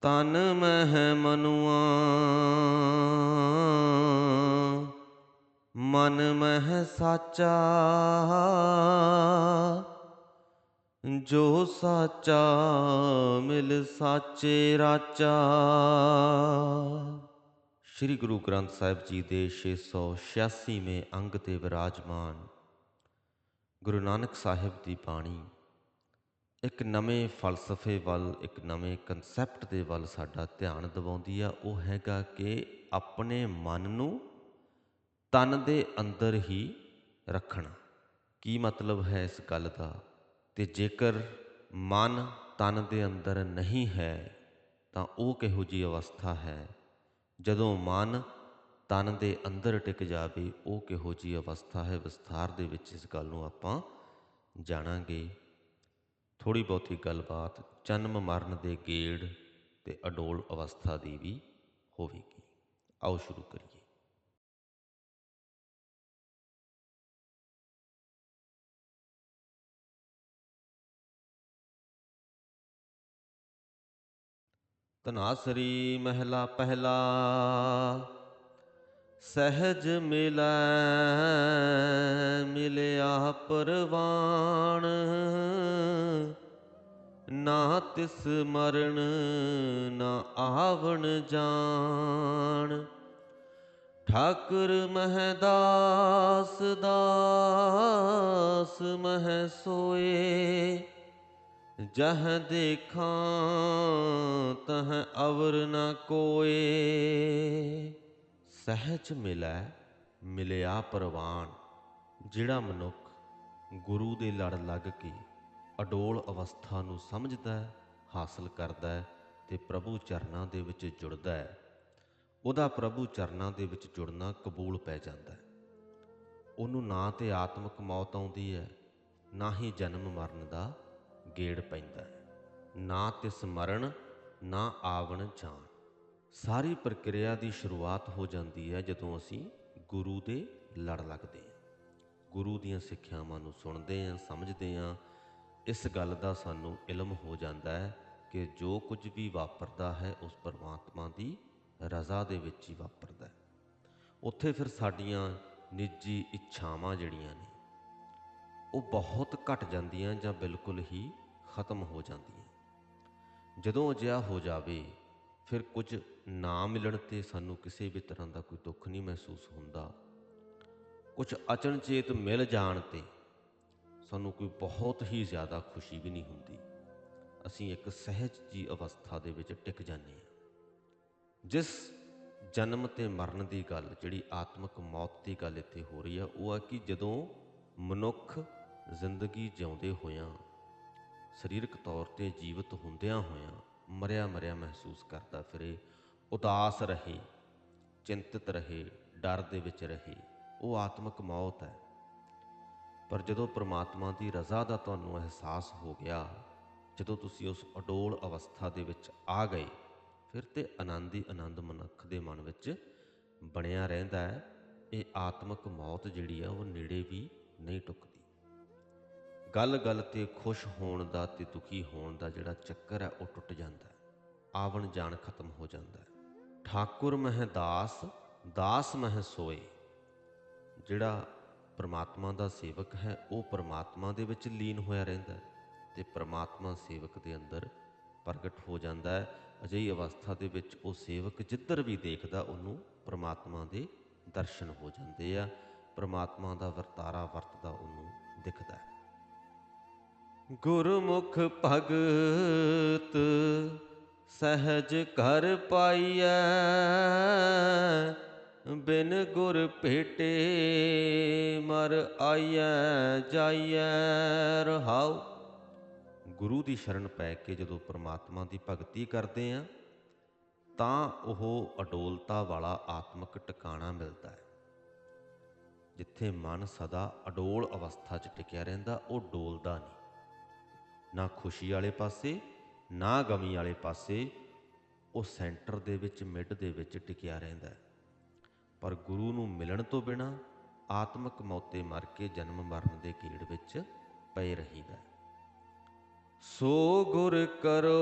ਤਨ ਮਹਿ ਮਨੁਆ। ਮਨ ਮਹਿ ਸਾਚਾ। ਜੋ ਸਾਚਾ ਮਿਲ ਸਾਚੇ ਰਾਚਾ। ਸ੍ਰੀ ਗੁਰੂ ਗ੍ਰੰਥ ਸਾਹਿਬ ਜੀ ਦੇ 686ਵੇਂ ਅੰਗ ਤੇ ਵਿਰਾਜਮਾਨ ਗੁਰੂ ਨਾਨਕ ਸਾਹਿਬ ਦੀ ਬਾਣੀ। ਇੱਕ ਨਵੇਂ ਫਲਸਫੇ ਵੱਲ, ਇੱਕ ਨਵੇਂ ਕਨਸੈਪਟ ਦੇ ਵੱਲ ਸਾਡਾ ਧਿਆਨ ਦਿਵਾਉਂਦੀ ਆ। ਉਹ ਹੈਗਾ ਕਿ ਆਪਣੇ ਮਨ ਨੂੰ ਤਨ ਦੇ ਅੰਦਰ ਹੀ ਰੱਖਣਾ। ਕੀ ਮਤਲਬ ਹੈ ਇਸ ਗੱਲ ਦਾ? ਤੇ ਜੇਕਰ ਮਨ ਤਨ ਦੇ ਅੰਦਰ ਨਹੀਂ ਹੈ, ਤਾਂ ਉਹ ਕਿਹੋ ਜੀ ਅਵਸਥਾ ਹੈ? ਜਦੋਂ ਮਨ ਤਨ ਦੇ ਅੰਦਰ ਟਿਕ ਜਾਵੇ, ਉਹ ਕਿਹੋ ਜੀ ਅਵਸਥਾ ਹੈ? ਵਿਸਥਾਰ ਦੇ ਵਿੱਚ ਇਸ ਗੱਲ ਨੂੰ ਆਪਾਂ ਜਾਣਾਂਗੇ। ਥੋੜ੍ਹੀ ਬਹੁਤੀ ਗੱਲਬਾਤ ਜਨਮ ਮਰਨ ਦੇ ਗੇੜ ਅਤੇ ਅਡੋਲ ਅਵਸਥਾ ਦੀ ਵੀ ਹੋਵੇਗੀ। ਆਓ ਸ਼ੁਰੂ ਕਰੀਏ। ਤਨਾਸਰੀ ਮਹਿਲਾ ਪਹਿਲਾ ਸਹਿਜ ਮਿਲੈ, ਮਿਲਿਆ ਪਰਵਾਣ। ਨਾ ਤਿਸ ਮਰਨ, ਨਾ ਆਵਣ ਜਾਣ। ਠਾਕੁਰ ਮਹਦਾਸ ਦਾਸ ਮਹਿ ਸੋਏ। ਜਹ ਦੇਖਾਂ, ਤਹ ਅਵਰ ਨ ਕੋਏ। ਸਹਿਜ ਮਿਲੈ, ਮਿਲਿਆ ਪਰਵਾਨ, ਜਿਹੜਾ ਮਨੁੱਖ ਗੁਰੂ ਦੇ ਲੜ ਲੱਗ ਕੇ ਅਡੋਲ ਅਵਸਥਾ ਨੂੰ ਸਮਝਦਾ ਹਾਸਲ ਕਰਦਾ ਹੈ ਤੇ ਪ੍ਰਭੂ ਚਰਨਾਂ ਦੇ ਵਿੱਚ ਜੁੜਦਾ ਹੈ। ਉਹਦਾ ਪ੍ਰਭੂ ਚਰਨਾਂ ਦੇ ਵਿੱਚ ਜੁੜਨਾ ਕਬੂਲ ਪੈ ਜਾਂਦਾ ਹੈ। ਉਹਨੂੰ ਨਾ ਤੇ ਆਤਮਿਕ ਮੌਤ ਆਉਂਦੀ ਹੈ, ਨਾ ਹੀ ਜਨਮ ਮਰਨ ਦਾ ਗੇੜ ਪੈਂਦਾ ਹੈ। ਨਾ ਤਿਸ ਮਰਨ ਨਾ ਆਵਣ ਜਾਣ ਸਾਰੀ ਪ੍ਰਕਿਰਿਆ ਦੀ ਸ਼ੁਰੂਆਤ ਹੋ ਜਾਂਦੀ ਹੈ ਜਦੋਂ ਅਸੀਂ ਗੁਰੂ ਦੇ ਲੜ ਲੱਗਦੇ ਹਾਂ। ਗੁਰੂ ਦੀਆਂ ਸਿੱਖਿਆਵਾਂ ਨੂੰ ਸੁਣਦੇ ਹਾਂ, ਸਮਝਦੇ ਹਾਂ। ਇਸ ਗੱਲ ਦਾ ਸਾਨੂੰ ਇਲਮ ਹੋ ਜਾਂਦਾ ਹੈ ਕਿ ਜੋ ਕੁਝ ਵੀ ਵਾਪਰਦਾ ਹੈ, ਉਸ ਪਰਮਾਤਮਾ ਦੀ ਰਜ਼ਾ ਦੇ ਵਿੱਚ ਹੀ ਵਾਪਰਦਾ ਹੈ। ਉੱਥੇ ਫਿਰ ਸਾਡੀਆਂ ਨਿੱਜੀ ਇੱਛਾਵਾਂ ਜਿਹੜੀਆਂ ਨੇ, ਉਹ ਬਹੁਤ ਘਟ ਜਾਂਦੀਆਂ ਜਾਂ ਬਿਲਕੁਲ ਹੀ ਖਤਮ ਹੋ ਜਾਂਦੀਆਂ। ਜਦੋਂ ਅਜਿਹਾ ਹੋ ਜਾਵੇ ਫਿਰ ਕੁਝ ਨਾ ਮਿਲਣ ਤੇ ਸਾਨੂੰ ਕਿਸੇ ਵੀ ਤਰ੍ਹਾਂ ਦਾ ਕੋਈ ਦੁੱਖ ਨਹੀਂ ਮਹਿਸੂਸ ਹੁੰਦਾ। ਕੁਝ ਅਚਨਚੇਤ ਮਿਲ ਜਾਣ ਤੇ ਸਾਨੂੰ ਕੋਈ ਬਹੁਤ ਹੀ ਜ਼ਿਆਦਾ ਖੁਸ਼ੀ ਵੀ ਨਹੀਂ ਹੁੰਦੀ। ਅਸੀਂ ਇੱਕ ਸਹਿਜ ਜੀ ਅਵਸਥਾ ਦੇ ਵਿੱਚ ਟਿਕ ਜਾਂਦੇ ਹਾਂ। ਜਿਸ ਜਨਮ ਤੇ ਮਰਨ ਦੀ ਗੱਲ, ਜਿਹੜੀ ਆਤਮਿਕ ਮੌਤ ਦੀ ਗੱਲ ਇੱਥੇ ਹੋ ਰਹੀ ਆ, ਉਹ ਆ ਕਿ ਜਦੋਂ ਮਨੁੱਖ ਜ਼ਿੰਦਗੀ ਜਿਉਂਦੇ ਹੋਇਆਂ, ਸਰੀਰਕ ਤੌਰ ਤੇ ਜੀਵਤ ਹੁੰਦਿਆਂ ਹੋਇਆਂ ਮਰਿਆ ਮਰਿਆ ਮਹਿਸੂਸ ਕਰਦਾ ਫਿਰੇ, ਉਦਾਸ ਰਹੇ, ਚਿੰਤਤ ਰਹੇ, ਡਰ ਦੇ ਵਿੱਚ ਰਹੇ। ਉਹ ਆਤਮਿਕ ਮੌਤ ਹੈ। ਪਰ ਜਦੋਂ ਪ੍ਰਮਾਤਮਾ ਦੀ ਰਜ਼ਾ ਦਾ ਤੁਹਾਨੂੰ ਅਹਿਸਾਸ ਹੋ ਗਿਆ, ਜਦੋਂ ਤੁਸੀਂ ਉਸ ਅਡੋਲ ਅਵਸਥਾ ਦੇ ਵਿੱਚ ਆ ਗਏ, ਫਿਰ ਤੇ ਆਨੰਦ ਹੀ ਆਨੰਦ ਮਨੁੱਖ ਦੇ ਮਨ ਵਿੱਚ ਬਣਿਆ ਰਹਿੰਦਾ ਹੈ। ਇਹ ਆਤਮਿਕ ਮੌਤ ਜਿਹੜੀ ਆ ਉਹ ਨੇੜੇ ਵੀ ਨਹੀਂ ਟੁੱਕਦੀ। ਗੱਲ ਗੱਲ ਤੇ ਖੁਸ਼ ਹੋਣ ਦਾ ਤੇ ਦੁਖੀ ਹੋਣ ਦਾ ਜਿਹੜਾ ਚੱਕਰ ਹੈ, ਉਹ ਟੁੱਟ ਜਾਂਦਾ ਹੈ। ਆਵਣ ਜਾਣ ਖਤਮ ਹੋ ਜਾਂਦਾ ਹੈ। ਠਾਕੁਰ ਮਹਿ ਦਾਸ ਦਾਸ ਮਹਿ ਸੋਏ। ਜਿਹੜਾ ਪਰਮਾਤਮਾ ਦਾ ਸੇਵਕ ਹੈ, ਉਹ ਪਰਮਾਤਮਾ ਦੇ ਵਿੱਚ ਲੀਨ ਹੋਇਆ ਰਹਿੰਦਾ ਹੈ ਤੇ ਪ੍ਰਮਾਤਮਾ ਸੇਵਕ ਦੇ ਅੰਦਰ ਪ੍ਰਗਟ ਹੋ ਜਾਂਦਾ ਹੈ। ਅਜਿਹੀ ਅਵਸਥਾ ਦੇ ਵਿੱਚ ਉਹ ਸੇਵਕ ਜਿੱਧਰ ਵੀ ਦੇਖਦਾ, ਉਹਨੂੰ ਪਰਮਾਤਮਾ ਦੇ ਦਰਸ਼ਨ ਹੋ ਜਾਂਦੇ ਆ। ਪਰਮਾਤਮਾ ਦਾ ਵਰਤਾਰਾ ਵਰਤਦਾ ਉਹਨੂੰ ਦਿਖਦਾ ਹੈ। ਗੁਰਮੁਖ ਭਗਤ ਸਹਿਜ ਕਰ ਪਾਈਐ, ਬਿਨ ਗੁਰ ਭੇਟੇ ਮਰ ਆਈਐ, ਜਾਈਐ ਰਹਾਉ। ਗੁਰੂ ਦੀ ਸ਼ਰਨ ਪੈ ਕੇ ਜਦੋਂ ਪ੍ਰਮਾਤਮਾ ਦੀ ਭਗਤੀ ਕਰਦੇ ਆ, ਤਾਂ ਉਹ ਅਡੋਲਤਾ ਵਾਲਾ ਆਤਮਿਕ ਟਿਕਾਣਾ ਮਿਲਦਾ ਹੈ। ਜਿੱਥੇ ਮਨ ਸਦਾ ਅਡੋਲ ਅਵਸਥਾ 'ਚ ਟਿਕਿਆ ਰਹਿੰਦਾ, ਉਹ ਡੋਲਦਾ ਨਹੀਂ। ਨਾ ਖੁਸ਼ੀ ਵਾਲੇ ਪਾਸੇ, ਨਾ ਗਮੀ ਵਾਲੇ ਪਾਸੇ, ਉਹ ਸੈਂਟਰ ਦੇ ਵਿੱਚ, ਮਿੱਡ ਦੇ ਵਿੱਚ ਟਿਕਿਆ ਰਹਿੰਦਾ ਹੈ। ਪਰ ਗੁਰੂ ਨੂੰ ਮਿਲਣ ਤੋਂ ਬਿਨਾ ਆਤਮਿਕ ਮੌਤੇ ਮਰ ਕੇ ਜਨਮ ਮਰਨ ਦੇ ਕੀੜ ਵਿੱਚ ਪਏ ਰਹੀਦਾ ਸੋ ਗੁਰ ਕਰੋ,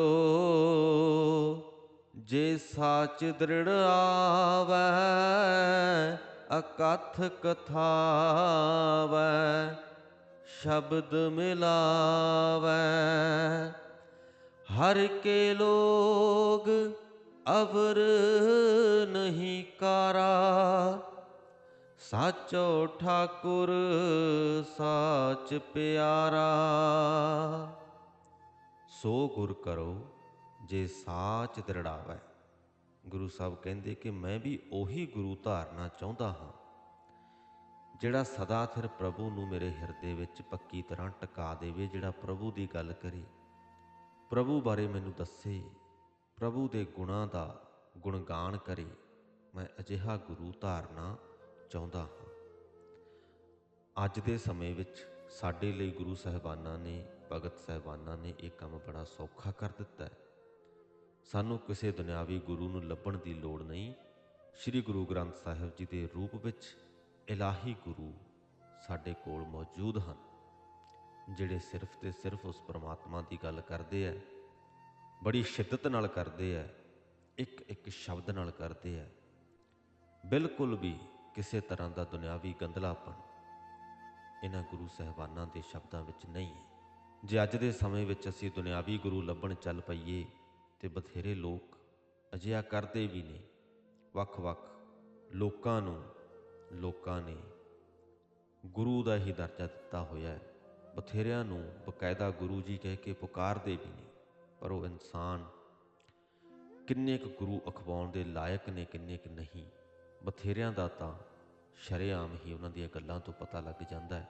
ਜੇ ਸਾਚ ਦ੍ਰਿੜ ਆਵੈ, ਅਕਥ ਕਥਾਵੈ। ਸ਼ਬਦ ਮਿਲਾਵੈ। ਹਰ ਕੇ ਲੋਗ ਅਵਰ ਨਹੀਂ ਕਾਰਾ। ਸਾਚੋ ਠਾਕੁਰ, ਸਾਚ ਪਿਆਰਾ। ਸੋ ਗੁਰ ਕਰੋ, ਜੇ ਸਾਚ ਦ੍ਰਿੜਾਵੈ। ਗੁਰੂ ਸਾਹਿਬ ਕਹਿੰਦੇ ਕਿ ਮੈਂ ਵੀ ਉਹੀ ਗੁਰੂ ਧਾਰਨਾ ਚਾਹੁੰਦਾ ਹਾਂ। ਜਿਹੜਾ ਸਦਾ ਸਿਰ ਪ੍ਰਭੂ ਨੂੰ ਮੇਰੇ ਹਿਰਦੇ ਵਿੱਚ ਪੱਕੀ ਤਰ੍ਹਾਂ ਟਿਕਾ ਦੇਵੇ, ਜਿਹੜਾ ਪ੍ਰਭੂ ਦੀ ਗੱਲ ਕਰੇ। ਪ੍ਰਭੂ ਬਾਰੇ ਮੈਨੂੰ ਦੱਸੇ, ਪ੍ਰਭੂ ਦੇ ਗੁਣਾਂ ਦਾ ਗੁਣਗਾਨ ਕਰੇ। ਮੈਂ ਅਜਿਹਾ ਗੁਰੂ ਧਾਰਨਾ ਚਾਹੁੰਦਾ ਹਾਂ। ਅੱਜ ਦੇ ਸਮੇਂ ਵਿੱਚ ਸਾਡੇ ਲਈ ਗੁਰੂ ਸਾਹਿਬਾਨਾਂ ਨੇ, ਭਗਤ ਸਾਹਿਬਾਨਾਂ ਨੇ ਇਹ ਕੰਮ ਬੜਾ ਸੌਖਾ ਕਰ ਦਿੱਤਾ ਹੈ। ਸਾਨੂੰ ਕਿਸੇ ਦੁਨਿਆਵੀ ਗੁਰੂ ਨੂੰ ਲੱਭਣ ਦੀ ਲੋੜ ਨਹੀਂ। ਸ੍ਰੀ ਗੁਰੂ ਗ੍ਰੰਥ ਸਾਹਿਬ ਜੀ ਦੇ ਰੂਪ ਵਿੱਚ ਇਲਾਹੀ ਗੁਰੂ ਸਾਡੇ ਕੋਲ ਮੌਜੂਦ ਹਨ, ਜਿਹੜੇ ਸਿਰਫ ਤੇ ਸਿਰਫ ਉਸ ਪਰਮਾਤਮਾ ਦੀ ਗੱਲ ਕਰਦੇ ਆ ਬੜੀ ਸ਼ਿੱਦਤ ਨਾਲ ਕਰਦੇ ਆ ਇੱਕ ਇੱਕ ਸ਼ਬਦ ਨਾਲ ਕਰਦੇ ਆ ਬਿਲਕੁਲ ਵੀ ਕਿਸੇ ਤਰ੍ਹਾਂ ਦਾ ਦੁਨਿਆਵੀ ਗੰਦਲਾਪਨ ਇਹਨਾਂ ਗੁਰੂ ਸਹਿਬਾਨਾਂ ਦੇ ਸ਼ਬਦਾਂ ਵਿੱਚ ਨਹੀਂ ਹੈ। ਜੇ ਅੱਜ ਦੇ ਸਮੇਂ ਵਿੱਚ ਅਸੀਂ ਦੁਨਿਆਵੀ ਗੁਰੂ ਲੱਭਣ ਚੱਲ ਪਈਏ ਤੇ ਬਥੇਰੇ ਲੋਕ ਅਜਿਹਾ ਕਰਦੇ ਵੀ ਨੇ, ਵੱਖ-ਵੱਖ ਲੋਕਾਂ ਨੂੰ ਲੋਕਾਂ ਨੇ ਗੁਰੂ ਦਾ ਹੀ ਦਰਜਾ ਦਿੱਤਾ ਹੋਇਆ ਹੈ। ਬਥੇਰਿਆਂ ਨੂੰ ਬਕਾਇਦਾ ਗੁਰੂ ਜੀ ਕਹਿ ਕੇ ਪੁਕਾਰਦੇ ਵੀ ਨੇ, ਪਰ ਉਹ ਇਨਸਾਨ ਕਿੰਨੇ ਕੁ ਗੁਰੂ ਅਖਵਾਉਣ ਦੇ ਲਾਇਕ ਨੇ, ਕਿੰਨੇ ਕੁ ਨਹੀਂ। ਬਥੇਰਿਆਂ ਦਾ ਤਾਂ ਸ਼ਰੇਆਮ ਹੀ ਉਹਨਾਂ ਦੀਆਂ ਗੱਲਾਂ ਤੋਂ ਪਤਾ ਲੱਗ ਜਾਂਦਾ ਹੈ।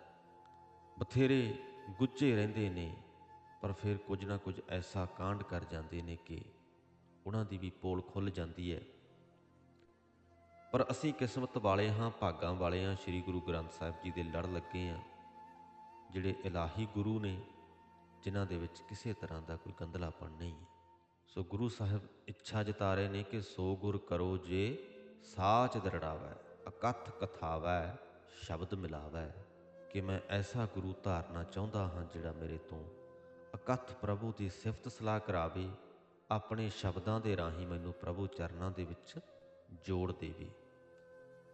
ਬਥੇਰੇ ਗੁੱਝੇ ਰਹਿੰਦੇ ਨੇ, ਪਰ ਫਿਰ ਕੁਝ ਨਾ ਕੁਝ ਐਸਾ ਕਾਂਡ ਕਰ ਜਾਂਦੇ ਨੇ ਕਿ ਉਹਨਾਂ ਦੀ ਵੀ ਪੋਲ ਖੁੱਲ ਜਾਂਦੀ ਹੈ। ਪਰ ਅਸੀਂ ਕਿਸਮਤ ਵਾਲੇ ਹਾਂ, ਭਾਗਾਂ ਵਾਲੇ ਹਾਂ, ਸ੍ਰੀ ਗੁਰੂ ਗ੍ਰੰਥ ਸਾਹਿਬ ਜੀ ਦੇ ਲੜ ਲੱਗੇ ਹਾਂ, ਜਿਹੜੇ ਇਲਾਹੀ ਗੁਰੂ ਨੇ, ਜਿਨ੍ਹਾਂ ਦੇ ਵਿੱਚ ਕਿਸੇ ਤਰ੍ਹਾਂ ਦਾ ਕੋਈ ਗੰਦਲਾਪਣ ਨਹੀਂ ਹੈ। ਸੋ ਗੁਰੂ ਸਾਹਿਬ ਇੱਛਾ ਜਤਾ ਰਹੇ ਨੇ ਕਿ ਸੋ ਗੁਰ ਕਰੋ ਜੇ ਸਾਚ ਦਰੜਾਵੈ, ਅਕਥ ਕਥਾਵੈ, ਸ਼ਬਦ ਮਿਲਾਵੈ। ਕਿ ਮੈਂ ਐਸਾ ਗੁਰੂ ਧਾਰਨਾ ਚਾਹੁੰਦਾ ਹਾਂ ਜਿਹੜਾ ਮੇਰੇ ਤੋਂ ਅਕਥ ਪ੍ਰਭੂ ਦੀ ਸਿਫਤ ਸਲਾਹ ਕਰਾਵੇ, ਆਪਣੇ ਸ਼ਬਦਾਂ ਦੇ ਰਾਹੀਂ ਮੈਨੂੰ ਪ੍ਰਭੂ ਚਰਨਾਂ ਦੇ ਵਿੱਚ ਜੋੜ ਦੇਵੇ।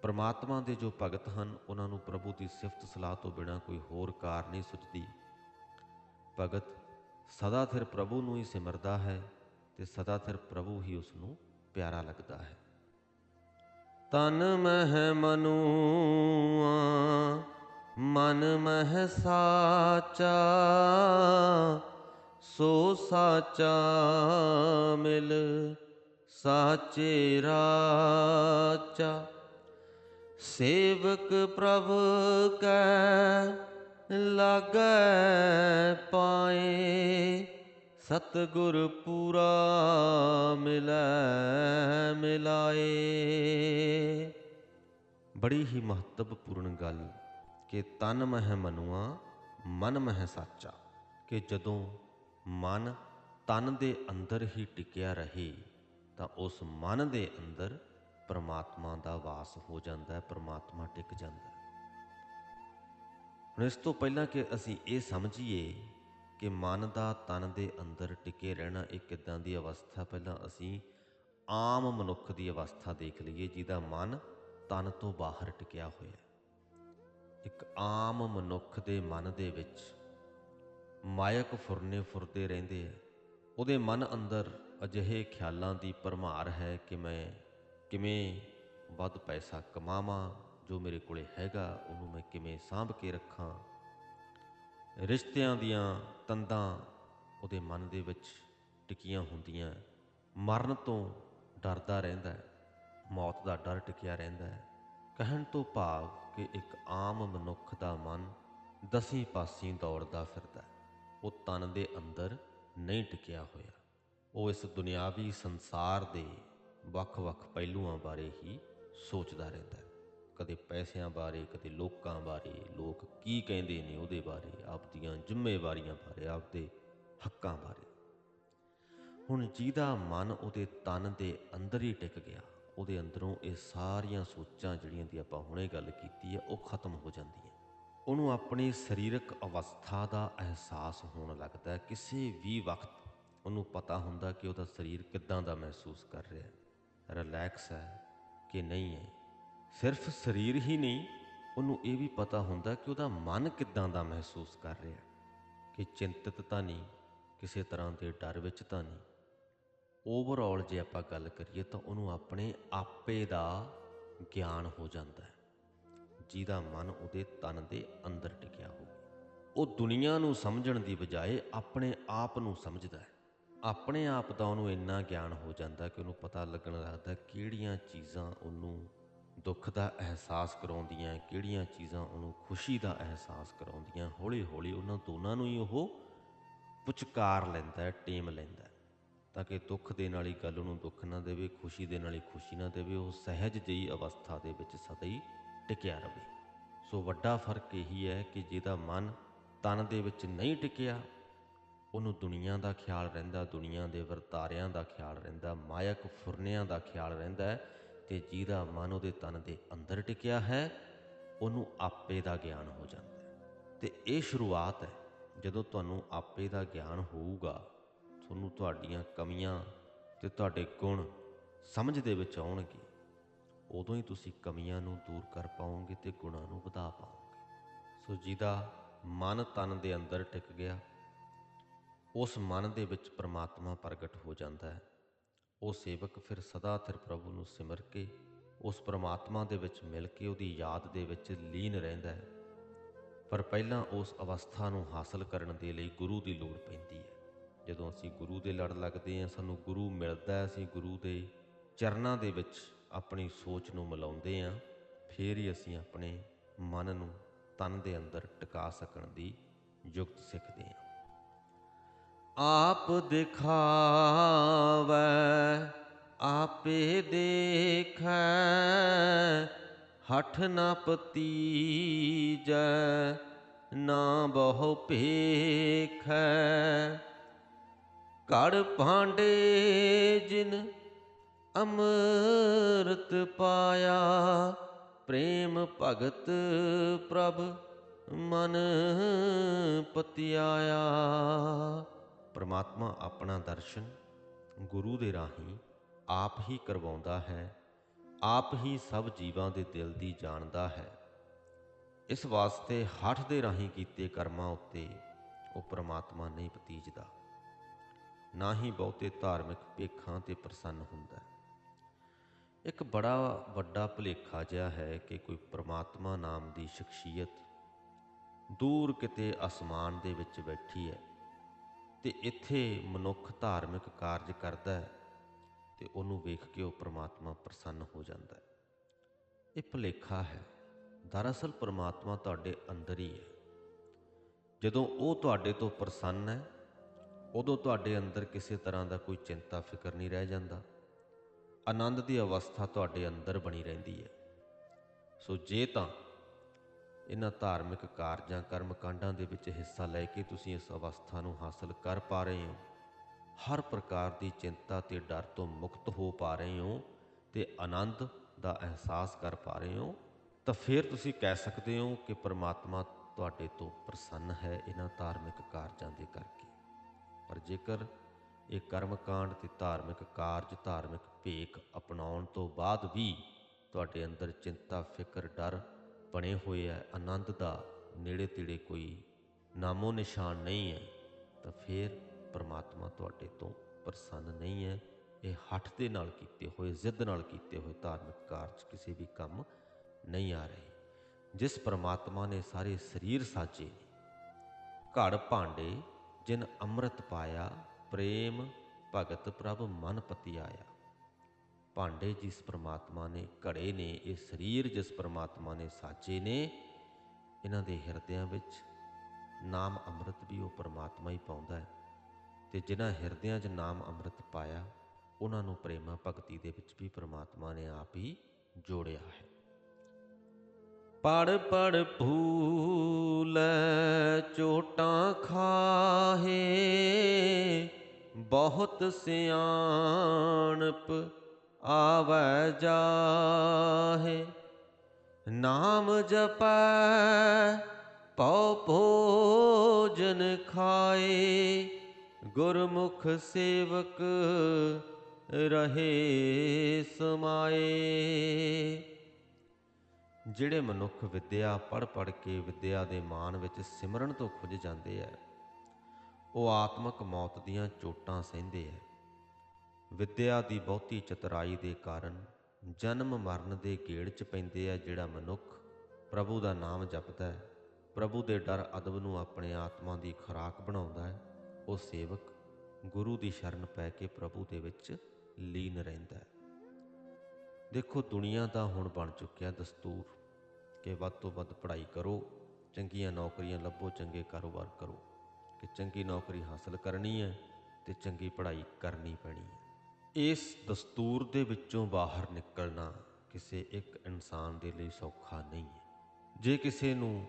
ਪਰਮਾਤਮਾ ਦੇ ਜੋ ਭਗਤ ਹਨ, ਉਹਨਾਂ ਨੂੰ ਪ੍ਰਭੂ ਦੀ ਸਿਫਤ ਸਲਾਹ ਤੋਂ ਬਿਨਾ ਕੋਈ ਹੋਰ ਕਾਰ ਨਹੀਂ ਸੁਝਦੀ ਭਗਤ ਸਦਾ ਸਿਰ ਪ੍ਰਭੂ ਨੂੰ ਹੀ ਸਿਮਰਦਾ ਹੈ ਤੇ ਸਦਾ ਸਿਰ ਪ੍ਰਭੂ ਹੀ ਉਸ ਨੂੰ ਪਿਆਰਾ ਲੱਗਦਾ ਹੈ। ਤਨ ਮਹਿ ਮਨੂਆ, ਮਨ ਮਹਿ ਸਾਚਾ, ਸੋ ਸਾਚਾ ਮਿਲ, ਸਾਚੇ ਰਾਚਾ। ਸੇਵਕ ਪ੍ਰਭ ਕੈ ਲਾਗੈ ਪਾਏ, ਸਤਿਗੁਰ ਪੂਰਾ ਮਿਲੈ ਮਿਲਾਏ। ਬੜੀ ਹੀ ਮਹੱਤਵਪੂਰਨ ਗੱਲ ਕਿ ਤਨ ਮਹਿ ਮਨੁਆ, ਮਨ ਮਹਿ ਸਾਚਾ, ਕਿ ਜਦੋਂ ਮਨ ਤਨ ਦੇ ਅੰਦਰ ਹੀ ਟਿਕਿਆ ਰਹੇ, ਤਾਂ ਉਸ ਮਨ ਦੇ ਅੰਦਰ ਪਰਮਾਤਮਾ ਦਾ ਵਾਸ ਹੋ ਜਾਂਦਾ ਹੈ, ਪਰਮਾਤਮਾ ਟਿਕ ਜਾਂਦਾ ਹੈ। ਹੁਣ ਇਸ ਤੋਂ ਪਹਿਲਾਂ ਕਿ ਅਸੀਂ ਇਹ ਸਮਝੀਏ ਕਿ ਮਨ ਦਾ ਤਨ ਦੇ ਅੰਦਰ ਟਿਕੇ ਰਹਿਣਾ ਇੱਕ ਕਿੱਦਾਂ ਦੀ ਅਵਸਥਾ, ਪਹਿਲਾਂ ਅਸੀਂ ਆਮ ਮਨੁੱਖ ਦੀ ਅਵਸਥਾ ਦੇਖ ਲਈਏ, ਜਿਹਦਾ ਮਨ ਤਨ ਤੋਂ ਬਾਹਰ ਟਿਕਿਆ ਹੋਇਆ ਇੱਕ ਆਮ ਮਨੁੱਖ ਦੇ ਮਨ ਦੇ ਵਿੱਚ ਮਾਇਕ ਫੁਰਨੇ ਫੁਰਦੇ ਰਹਿੰਦੇ ਆ। ਉਹਦੇ ਮਨ ਅੰਦਰ ਅਜਿਹੇ ਖਿਆਲਾਂ ਦੀ ਭਰਮਾਰ ਹੈ ਕਿ ਮੈਂ ਕਿਵੇਂ ਵੱਧ ਪੈਸਾ ਕਮਾਵਾਂ, ਜੋ ਮੇਰੇ ਕੋਲੇ ਹੈਗਾ, ਉਹਨੂੰ ਮੈਂ ਕਿਵੇਂ ਸਾਂਭ ਕੇ ਰੱਖਾਂ? ਰਿਸ਼ਤਿਆਂ ਦੀਆਂ ਤੰਦਾਂ ਉਹਦੇ ਮਨ ਦੇ ਵਿੱਚ ਟਿਕੀਆਂ ਹੁੰਦੀਆਂ। ਮਰਨ ਤੋਂ ਡਰਦਾ ਰਹਿੰਦਾ ਹੈ, ਮੌਤ ਦਾ ਡਰ ਟਿਕਿਆ ਰਹਿੰਦਾ ਹੈ। ਕਹਿਣ ਤੋਂ ਭਾਵ ਕਿ ਇੱਕ ਆਮ ਮਨੁੱਖ ਦਾ ਮਨ ਦਸੀਂ ਪਾਸੀਂ ਦੌੜਦਾ ਫਿਰਦਾ ਉਹ ਤਨ ਦੇ ਅੰਦਰ ਨਹੀਂ ਟਿਕਿਆ ਹੋਇਆ। ਉਹ ਇਸ ਦੁਨਿਆਵੀ ਸੰਸਾਰ ਦੇ ਵੱਖ-ਵੱਖ ਪਹਿਲੂਆਂ ਬਾਰੇ ਹੀ ਸੋਚਦਾ ਰਹਿੰਦਾ ਕਦੇ ਪੈਸਿਆਂ ਬਾਰੇ, ਕਦੇ ਲੋਕਾਂ ਬਾਰੇ, ਲੋਕ ਕੀ ਕਹਿੰਦੇ ਨੇ ਉਹਦੇ ਬਾਰੇ, ਆਪਦੀਆਂ ਜ਼ਿੰਮੇਵਾਰੀਆਂ ਬਾਰੇ, ਆਪਦੇ ਹੱਕਾਂ ਬਾਰੇ। ਹੁਣ ਜਿਹਦਾ ਮਨ ਉਹਦੇ ਤਨ ਦੇ ਅੰਦਰ ਹੀ ਟਿਕ ਗਿਆ, ਉਹਦੇ ਅੰਦਰੋਂ ਇਹ ਸਾਰੀਆਂ ਸੋਚਾਂ ਜਿਹੜੀਆਂ ਦੀ ਆਪਾਂ ਹੁਣੇ ਗੱਲ ਕੀਤੀ ਹੈ, ਉਹ ਖਤਮ ਹੋ ਜਾਂਦੀਆਂ। ਉਹਨੂੰ ਆਪਣੀ ਸਰੀਰਕ ਅਵਸਥਾ ਦਾ ਅਹਿਸਾਸ ਹੋਣ ਲੱਗਦਾ ਕਿਸੇ ਵੀ ਵਕਤ ਉਹਨੂੰ ਪਤਾ ਹੁੰਦਾ ਕਿ ਉਹਦਾ ਸਰੀਰ ਕਿੱਦਾਂ ਦਾ ਮਹਿਸੂਸ ਕਰ ਰਿਹਾ ਹੈ। ਰਿਲੈਕਸ ਹੈ ਕਿ ਨਹੀਂ ਹੈ। ਸਿਰਫ ਸਰੀਰ ਹੀ ਨਹੀਂ, ਉਹਨੂੰ ਇਹ ਵੀ ਪਤਾ ਹੁੰਦਾ ਕਿ ਉਹਦਾ ਮਨ ਕਿੱਦਾਂ ਦਾ ਮਹਿਸੂਸ ਕਰ ਰਿਹਾ ਕਿ ਚਿੰਤਤ ਤਾਂ ਨਹੀਂ, ਕਿਸੇ ਤਰ੍ਹਾਂ ਦੇ ਡਰ ਵਿੱਚ ਤਾਂ ਨਹੀਂ। ਓਵਰਆਲ ਜੇ ਆਪਾਂ ਗੱਲ ਕਰੀਏ ਤਾਂ ਉਹਨੂੰ ਆਪਣੇ ਆਪੇ ਦਾ ਗਿਆਨ ਹੋ ਜਾਂਦਾ ਹੈ। ਜਿਹਦਾ ਮਨ ਉਹਦੇ ਤਨ ਦੇ ਅੰਦਰ ਟਿਕਿਆ ਹੋਵੇ। ਉਹ ਦੁਨੀਆ ਨੂੰ ਸਮਝਣ ਦੀ ਬਜਾਏ ਆਪਣੇ ਆਪ ਨੂੰ ਸਮਝਦਾ ਹੈ। ਆਪਣੇ ਆਪ ਦਾ ਉਹਨੂੰ ਇੰਨਾ ਗਿਆਨ ਹੋ ਜਾਂਦਾ ਕਿ ਉਹਨੂੰ ਪਤਾ ਲੱਗਣ ਲੱਗਦਾ ਕਿਹੜੀਆਂ ਚੀਜ਼ਾਂ ਉਹਨੂੰ ਦੁੱਖ ਦਾ ਅਹਿਸਾਸ ਕਰਾਉਂਦੀਆਂ, ਕਿਹੜੀਆਂ ਚੀਜ਼ਾਂ ਉਹਨੂੰ ਖੁਸ਼ੀ ਦਾ ਅਹਿਸਾਸ ਕਰਾਉਂਦੀਆਂ। ਹੌਲੀ ਹੌਲੀ ਉਹਨਾਂ ਦੋਨਾਂ ਨੂੰ ਹੀ ਉਹ ਪੁਚਕਾਰ ਲੈਂਦਾ ਹੈ ਟੇਮ ਲੈਂਦਾ ਹੈ ਤਾਂ ਕਿ ਦੁੱਖ ਦੇ ਨਾਲ ਹੀ ਗੱਲ ਨੂੰ ਦੁੱਖ ਨਾ ਦੇਵੇ, ਖੁਸ਼ੀ ਦੇ ਨਾਲ ਹੀ ਖੁਸ਼ੀ ਨਾ ਦੇਵੇ, ਉਹ ਸਹਿਜ ਜਿਹੀ ਅਵਸਥਾ ਦੇ ਵਿੱਚ ਸਦਾ ਹੀ ਟਿਕਿਆ ਰਹੇ। ਸੋ ਵੱਡਾ ਫ਼ਰਕ ਇਹੀ ਹੈ ਕਿ ਜਿਹਦਾ ਮਨ ਤਨ ਦੇ ਵਿੱਚ ਨਹੀਂ ਟਿਕਿਆ ਉਹਨੂੰ ਦੁਨੀਆ ਦਾ ਖਿਆਲ ਰਹਿੰਦਾ, ਦੁਨੀਆ ਦੇ ਵਰਤਾਰਿਆਂ ਦਾ ਖਿਆਲ ਰਹਿੰਦਾ, ਮਾਇਕ ਫੁਰਨਿਆਂ ਦਾ ਖਿਆਲ ਰਹਿੰਦਾ ਹੈ ਤੇ ਜਿਹਦਾ ਮਨ ਉਹਦੇ ਤਨ ਦੇ ਅੰਦਰ ਟਿਕਿਆ ਹੈ, ਉਹਨੂੰ ਆਪੇ ਦਾ ਗਿਆਨ ਹੋ ਜਾਂਦਾ ਹੈ। ਤੇ ਇਹ ਸ਼ੁਰੂਆਤ ਹੈ, ਜਦੋਂ ਤੁਹਾਨੂੰ ਆਪੇ ਦਾ ਗਿਆਨ ਹੋਊਗਾ, ਤੁਹਾਨੂੰ ਤੁਹਾਡੀਆਂ ਕਮੀਆਂ ਤੇ ਤੁਹਾਡੇ ਗੁਣ ਸਮਝ ਦੇ ਵਿੱਚ ਆਉਣਗੇ, ਉਦੋਂ ਹੀ ਤੁਸੀਂ ਕਮੀਆਂ ਨੂੰ ਦੂਰ ਕਰ ਪਾਓਗੇ ਤੇ ਗੁਣਾਂ ਨੂੰ ਵਧਾ ਪਾਓਗੇ। ਸੋ ਜਿਹਦਾ ਮਨ ਤਨ ਦੇ ਅੰਦਰ ਟਿਕ ਗਿਆ ਉਸ ਮਨ ਦੇ ਵਿੱਚ ਪ੍ਰਮਾਤਮਾ ਪ੍ਰਗਟ ਹੋ ਜਾਂਦਾ ਹੈ। ਉਹ ਸੇਵਕ ਫਿਰ ਸਦਾ ਥਿਰ ਪ੍ਰਭੂ ਨੂੰ ਸਿਮਰ ਕੇ, ਉਸ ਪ੍ਰਮਾਤਮਾ ਦੇ ਵਿੱਚ ਮਿਲ ਕੇ ਉਹਦੀ ਯਾਦ ਦੇ ਵਿੱਚ ਲੀਨ ਰਹਿੰਦਾ ਹੈ। ਪਰ ਪਹਿਲਾਂ ਉਸ ਅਵਸਥਾ ਨੂੰ ਹਾਸਲ ਕਰਨ ਦੇ ਲਈ ਗੁਰੂ ਦੀ ਲੋੜ ਪੈਂਦੀ ਹੈ। ਜਦੋਂ ਅਸੀਂ ਗੁਰੂ ਦੇ ਲੜ ਲੱਗਦੇ ਹਾਂ, ਸਾਨੂੰ ਗੁਰੂ ਮਿਲਦਾ ਹੈ, ਅਸੀਂ ਗੁਰੂ ਦੇ ਚਰਨਾਂ ਦੇ ਵਿੱਚ ਆਪਣੀ ਸੋਚ ਨੂੰ ਮਿਲਾਉਂਦੇ ਹਾਂ, ਫਿਰ ਹੀ ਅਸੀਂ ਆਪਣੇ ਮਨ ਨੂੰ ਤਨ ਦੇ ਅੰਦਰ ਟਿਕਾ ਸਕਣ ਦੀ ਯੁਕਤ ਸਿੱਖਦੇ ਹਾਂ। ਆਪ ਦਿਖਾਵੈ, ਆਪੇ ਦੇਖੈ, ਹਠ ਨਾ ਪਤੀਜੈ, ਨਾ ਬਹੁ ਭੇਖੈ। ਕੜ ਭਾਂਡੇ ਜਿਨ ਅੰਮ੍ਰਿਤ ਪਾਇਆ, ਪ੍ਰੇਮ ਭਗਤ ਪ੍ਰਭ ਮਨ ਪਤਿਆਇਆ। ਪ੍ਰਮਾਤਮਾ ਆਪਣਾ ਦਰਸ਼ਨ ਗੁਰੂ ਦੇ ਰਾਹੀਂ ਆਪ ਹੀ ਕਰਵਾਉਂਦਾ ਹੈ, ਆਪ ਹੀ ਸਭ ਜੀਵਾਂ ਦੇ ਦਿਲ ਦੀ ਜਾਣਦਾ ਹੈ। ਇਸ ਵਾਸਤੇ ਹੱਠ ਦੇ ਰਾਹੀਂ ਕੀਤੇ ਕਰਮਾਂ ਉੱਤੇ ਉਹ ਪ੍ਰਮਾਤਮਾ ਨਹੀਂ ਪਤੀਜਦਾ ਨਾ ਹੀ ਬਹੁਤੇ ਧਾਰਮਿਕ ਭੇਖਾਂ ਤੇ ਪ੍ਰਸੰਨ ਹੁੰਦਾ ਇੱਕ ਬੜਾ ਵੱਡਾ ਭੁਲੇਖਾ ਜਿਹਾ ਹੈ ਕਿ ਕੋਈ ਪ੍ਰਮਾਤਮਾ ਨਾਮ ਦੀ ਸ਼ਖਸੀਅਤ ਦੂਰ ਕਿਤੇ ਅਸਮਾਨ ਦੇ ਵਿੱਚ ਬੈਠੀ ਹੈ। ਤੇ ਇੱਥੇ ਮਨੁੱਖ ਧਾਰਮਿਕ ਕਾਰਜ ਕਰਦਾ ਹੈ ਤੇ ਉਹਨੂੰ ਵੇਖ ਕੇ ਉਹ ਪ੍ਰਮਾਤਮਾ ਪ੍ਰਸੰਨ ਹੋ ਜਾਂਦਾ ਹੈ। ਇਹ ਭੁਲੇਖਾ ਹੈ। ਦਰਅਸਲ ਪ੍ਰਮਾਤਮਾ ਤੁਹਾਡੇ ਅੰਦਰ ਹੀ ਹੈ। ਜਦੋਂ ਉਹ ਤੁਹਾਡੇ ਤੋਂ ਪ੍ਰਸੰਨ ਹੈ, ਉਦੋਂ ਤੁਹਾਡੇ ਅੰਦਰ ਕਿਸੇ ਤਰ੍ਹਾਂ ਦਾ ਕੋਈ ਚਿੰਤਾ ਫਿਕਰ ਨਹੀਂ ਰਹਿ ਜਾਂਦਾ। ਆਨੰਦ ਦੀ ਅਵਸਥਾ ਤੁਹਾਡੇ ਅੰਦਰ ਬਣੀ ਰਹਿੰਦੀ ਹੈ। ਸੋ ਜੇ ਤਾਂ ਇਹਨਾਂ ਧਾਰਮਿਕ ਕਾਰਜਾਂ ਕਰਮ ਕਾਂਡਾਂ ਦੇ ਵਿੱਚ ਹਿੱਸਾ ਲੈ ਕੇ ਤੁਸੀਂ ਇਸ ਅਵਸਥਾ ਨੂੰ ਹਾਸਲ ਕਰ ਪਾ ਰਹੇ ਹੋ। ਹਰ ਪ੍ਰਕਾਰ ਦੀ ਚਿੰਤਾ ਤੇ ਡਰ ਤੋਂ ਮੁਕਤ ਹੋ ਪਾ ਰਹੇ ਹੋ ਤੇ ਆਨੰਦ ਦਾ ਅਹਿਸਾਸ ਕਰ ਪਾ ਰਹੇ ਹੋ, ਤਾਂ ਫਿਰ ਤੁਸੀਂ ਕਹਿ ਸਕਦੇ ਹੋ ਕਿ ਪ੍ਰਮਾਤਮਾ ਤੁਹਾਡੇ ਤੋਂ ਪ੍ਰਸੰਨ ਹੈ ਇਹਨਾਂ ਧਾਰਮਿਕ ਕਾਰਜਾਂ ਦੇ ਕਰਕੇ। ਪਰ ਜੇਕਰ ਇਹ ਕਰਮ ਕਾਂਡ ਤੇ ਧਾਰਮਿਕ ਕਾਰਜ, ਧਾਰਮਿਕ ਭੇਖ ਅਪਣਾਉਣ ਤੋਂ ਬਾਅਦ ਵੀ ਤੁਹਾਡੇ ਅੰਦਰ ਚਿੰਤਾ, ਫਿਕਰ, ਡਰ ਬਣੇ ਹੋਏ ਹੈ ਆਨੰਦ ਦਾ ਨੇੜੇ ਤੇੜੇ ਕੋਈ ਨਾਮੋ ਨਿਸ਼ਾਨ ਨਹੀਂ ਹੈ, ਤਾਂ ਫਿਰ ਪਰਮਾਤਮਾ ਤੁਹਾਡੇ ਤੋਂ ਪ੍ਰਸੰਨ ਨਹੀਂ ਹੈ। ਇਹ ਹੱਠ ਦੇ ਨਾਲ ਕੀਤੇ ਹੋਏ, ਜ਼ਿੱਦ ਨਾਲ ਕੀਤੇ ਹੋਏ ਧਾਰਮਿਕ ਕਾਰਜ ਕਿਸੇ ਵੀ ਕੰਮ ਨਹੀਂ ਆ ਰਹੇ। ਜਿਸ ਪਰਮਾਤਮਾ ਨੇ ਸਾਰੇ ਸਰੀਰ ਸਾਜੇ ਨੇ ਘੜ ਭਾਂਡੇ ਜਿਨ ਅੰਮ੍ਰਿਤ ਪਾਇਆ, ਪ੍ਰੇਮ ਭਗਤ ਪ੍ਰਭ ਮਨ ਪਤੀ ਆਇਆ ਭਾਂਡੇ ਜਿਸ ਪ੍ਰਮਾਤਮਾ ਨੇ ਘੜੇ ਨੇ, ਇਹ ਸਰੀਰ ਜਿਸ ਪ੍ਰਮਾਤਮਾ ਨੇ ਸਾਜੇ ਨੇ, ਇਹਨਾਂ ਦੇ ਹਿਰਦਿਆਂ ਵਿੱਚ ਨਾਮ ਅੰਮ੍ਰਿਤ ਵੀ ਉਹ ਪ੍ਰਮਾਤਮਾ ਹੀ ਪਾਉਂਦਾ ਹੈ। ਤੇ ਜਿਨ੍ਹਾਂ ਹਿਰਦਿਆਂ 'ਚ ਨਾਮ ਅੰਮ੍ਰਿਤ ਪਾਇਆ, ਉਹਨਾਂ ਨੂੰ ਪ੍ਰੇਮਾ ਭਗਤੀ ਦੇ ਵਿੱਚ ਵੀ ਪ੍ਰਮਾਤਮਾ ਨੇ ਆਪ ਹੀ ਜੋੜਿਆ ਹੈ। ਪੜ ਪੜ, ਭੂਲ, ਚੋਟਾਂ ਖਾਹੇ, ਬਹੁਤ ਸਿਆਣਪ ਆਵੈ ਜਾਹੇ, ਨਾਮ ਜਪੈ, ਪਉ ਭੋਜਨ ਖਾਏ, ਗੁਰਮੁਖ ਸੇਵਕ ਰਹੇ ਸਮਾਏ। ਜਿਹੜੇ ਮਨੁੱਖ ਵਿਦਿਆ ਪੜ ਪੜ ਕੇ ਵਿਦਿਆ ਦੇ ਮਾਨ ਵਿੱਚ ਸਿਮਰਨ ਤੋਂ ਖੁੱਜ ਜਾਂਦੇ ਐ ਉਹ ਆਤਮਕ ਮੌਤ ਦੀਆਂ ਚੋਟਾਂ ਸਹਿੰਦੇ ਐ ਵਿਦਿਆ ਦੀ ਬਹੁਤੀ ਚਤਰਾਈ ਦੇ ਕਾਰਨ ਜਨਮ ਮਰਨ ਦੇ ਗੇੜ 'ਚ ਪੈਂਦੇ ਆ ਜਿਹੜਾ ਮਨੁੱਖ ਪ੍ਰਭੂ ਦਾ ਨਾਮ ਜਪਦਾ ਹੈ। ਪ੍ਰਭੂ ਦੇ ਡਰ ਅਦਬ ਨੂੰ ਆਪਣੇ ਆਤਮਾ ਦੀ ਖੁਰਾਕ ਬਣਾਉਂਦਾ ਹੈ। ਉਹ ਸੇਵਕ ਗੁਰੂ ਦੀ ਸ਼ਰਨ ਪੈ ਕੇ ਪ੍ਰਭੂ ਦੇ ਵਿੱਚ ਲੀਨ ਰਹਿੰਦਾ ਹੈ। ਦੇਖੋ, ਦੁਨੀਆ ਦਾ ਹੁਣ ਬਣ ਚੁੱਕਿਆ ਦਸਤੂਰ ਕਿ ਵੱਧ ਤੋਂ ਵੱਧ ਪੜ੍ਹਾਈ ਕਰੋ, ਚੰਗੀਆਂ ਨੌਕਰੀਆਂ ਲੱਭੋ, ਚੰਗੇ ਕਾਰੋਬਾਰ ਕਰੋ। ਕਿ ਚੰਗੀ ਨੌਕਰੀ ਹਾਸਲ ਕਰਨੀ ਹੈ ਤੇ ਚੰਗੀ ਪੜ੍ਹਾਈ ਕਰਨੀ ਪੈਣੀ ਹੈ। ਇਸ ਦਸਤੂਰ ਦੇ ਵਿੱਚੋਂ ਬਾਹਰ ਨਿਕਲਣਾ ਕਿਸੇ ਇੱਕ ਇਨਸਾਨ ਦੇ ਲਈ ਸੌਖਾ ਨਹੀਂ ਹੈ। ਜੇ ਕਿਸੇ ਨੂੰ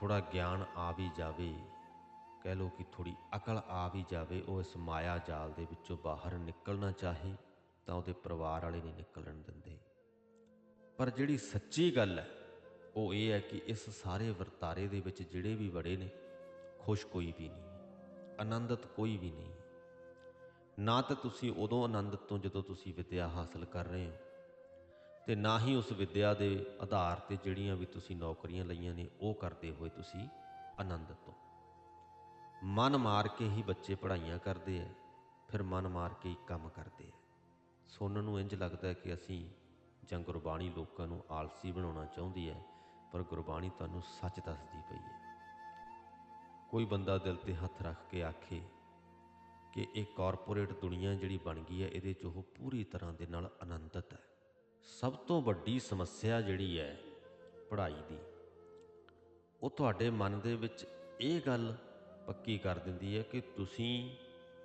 ਥੋੜਾ ਗਿਆਨ ਆ ਵੀ ਜਾਵੇ, ਕਹਿ ਲੋ ਕਿ ਥੋੜੀ ਅਕਲ ਆ ਵੀ ਜਾਵੇ, ਉਹ ਇਸ ਮਾਇਆ ਜਾਲ ਦੇ ਵਿੱਚੋਂ ਬਾਹਰ ਨਿਕਲਣਾ ਚਾਹੇ, ਤਾਂ ਉਹਦੇ ਪਰਿਵਾਰ ਵਾਲੇ ਨਹੀਂ ਨਿਕਲਣ ਦਿੰਦੇ। ਪਰ ਜਿਹੜੀ ਸੱਚੀ ਗੱਲ ਹੈ, ਉਹ ਇਹ ਹੈ ਕਿ ਇਸ ਸਾਰੇ ਵਰਤਾਰੇ ਦੇ ਵਿੱਚ ਜਿਹੜੇ ਵੀ ਬੜੇ ਨੇ, ਖੁਸ਼ ਕੋਈ ਵੀ ਨਹੀਂ, ਆਨੰਦਤ ਕੋਈ ਵੀ ਨਹੀਂ। ਨਾ ਤਾਂ ਤੁਸੀਂ ਉਦੋਂ ਆਨੰਦ ਤੋਂ ਜਦੋਂ ਤੁਸੀਂ ਵਿਦਿਆ ਹਾਸਲ ਕਰ ਰਹੇ ਹੋ ਤੇ ਨਾ ਹੀ ਉਸ ਵਿਦਿਆ ਦੇ ਆਧਾਰ ਤੇ ਜਿਹੜੀਆਂ ਵੀ ਤੁਸੀਂ ਨੌਕਰੀਆਂ ਲਈਆਂ ਨੇ, ਉਹ ਕਰਦੇ ਹੋਏ ਤੁਸੀਂ ਆਨੰਦ ਤੋਂ। ਮਨ ਮਾਰ ਕੇ ਹੀ ਬੱਚੇ ਪੜ੍ਹਾਈਆਂ ਕਰਦੇ ਆ, ਫਿਰ ਮਨ ਮਾਰ ਕੇ ਹੀ ਕੰਮ ਕਰਦੇ ਆ। ਸੁਣਨ ਨੂੰ ਇੰਜ ਲੱਗਦਾ ਹੈ ਕਿ ਅਸੀਂ ਜਾਂ ਗੁਰਬਾਣੀ ਲੋਕਾਂ ਨੂੰ ਆਲਸੀ ਬਣਾਉਣਾ ਚਾਹੁੰਦੀ ਹੈ, ਪਰ ਗੁਰਬਾਣੀ ਤੁਹਾਨੂੰ ਸੱਚ ਦੱਸਦੀ ਪਈ ਹੈ। ਕੋਈ ਬੰਦਾ ਦਿਲ ਤੇ ਹੱਥ ਰੱਖ ਕੇ ਆਖੇ ਕਿ ਇਹ ਕਾਰਪੋਰੇਟ ਦੁਨੀਆ ਜਿਹੜੀ ਬਣ ਗਈ ਹੈ, ਇਹਦੇ 'ਚ ਉਹ ਪੂਰੀ ਤਰ੍ਹਾਂ ਦੇ ਨਾਲ ਆਨੰਦਿਤ ਹੈ। ਸਭ ਤੋਂ ਵੱਡੀ ਸਮੱਸਿਆ ਜਿਹੜੀ ਹੈ ਪੜ੍ਹਾਈ ਦੀ, ਉਹ ਤੁਹਾਡੇ ਮਨ ਦੇ ਵਿੱਚ ਇਹ ਗੱਲ ਪੱਕੀ ਕਰ ਦਿੰਦੀ ਹੈ ਕਿ ਤੁਸੀਂ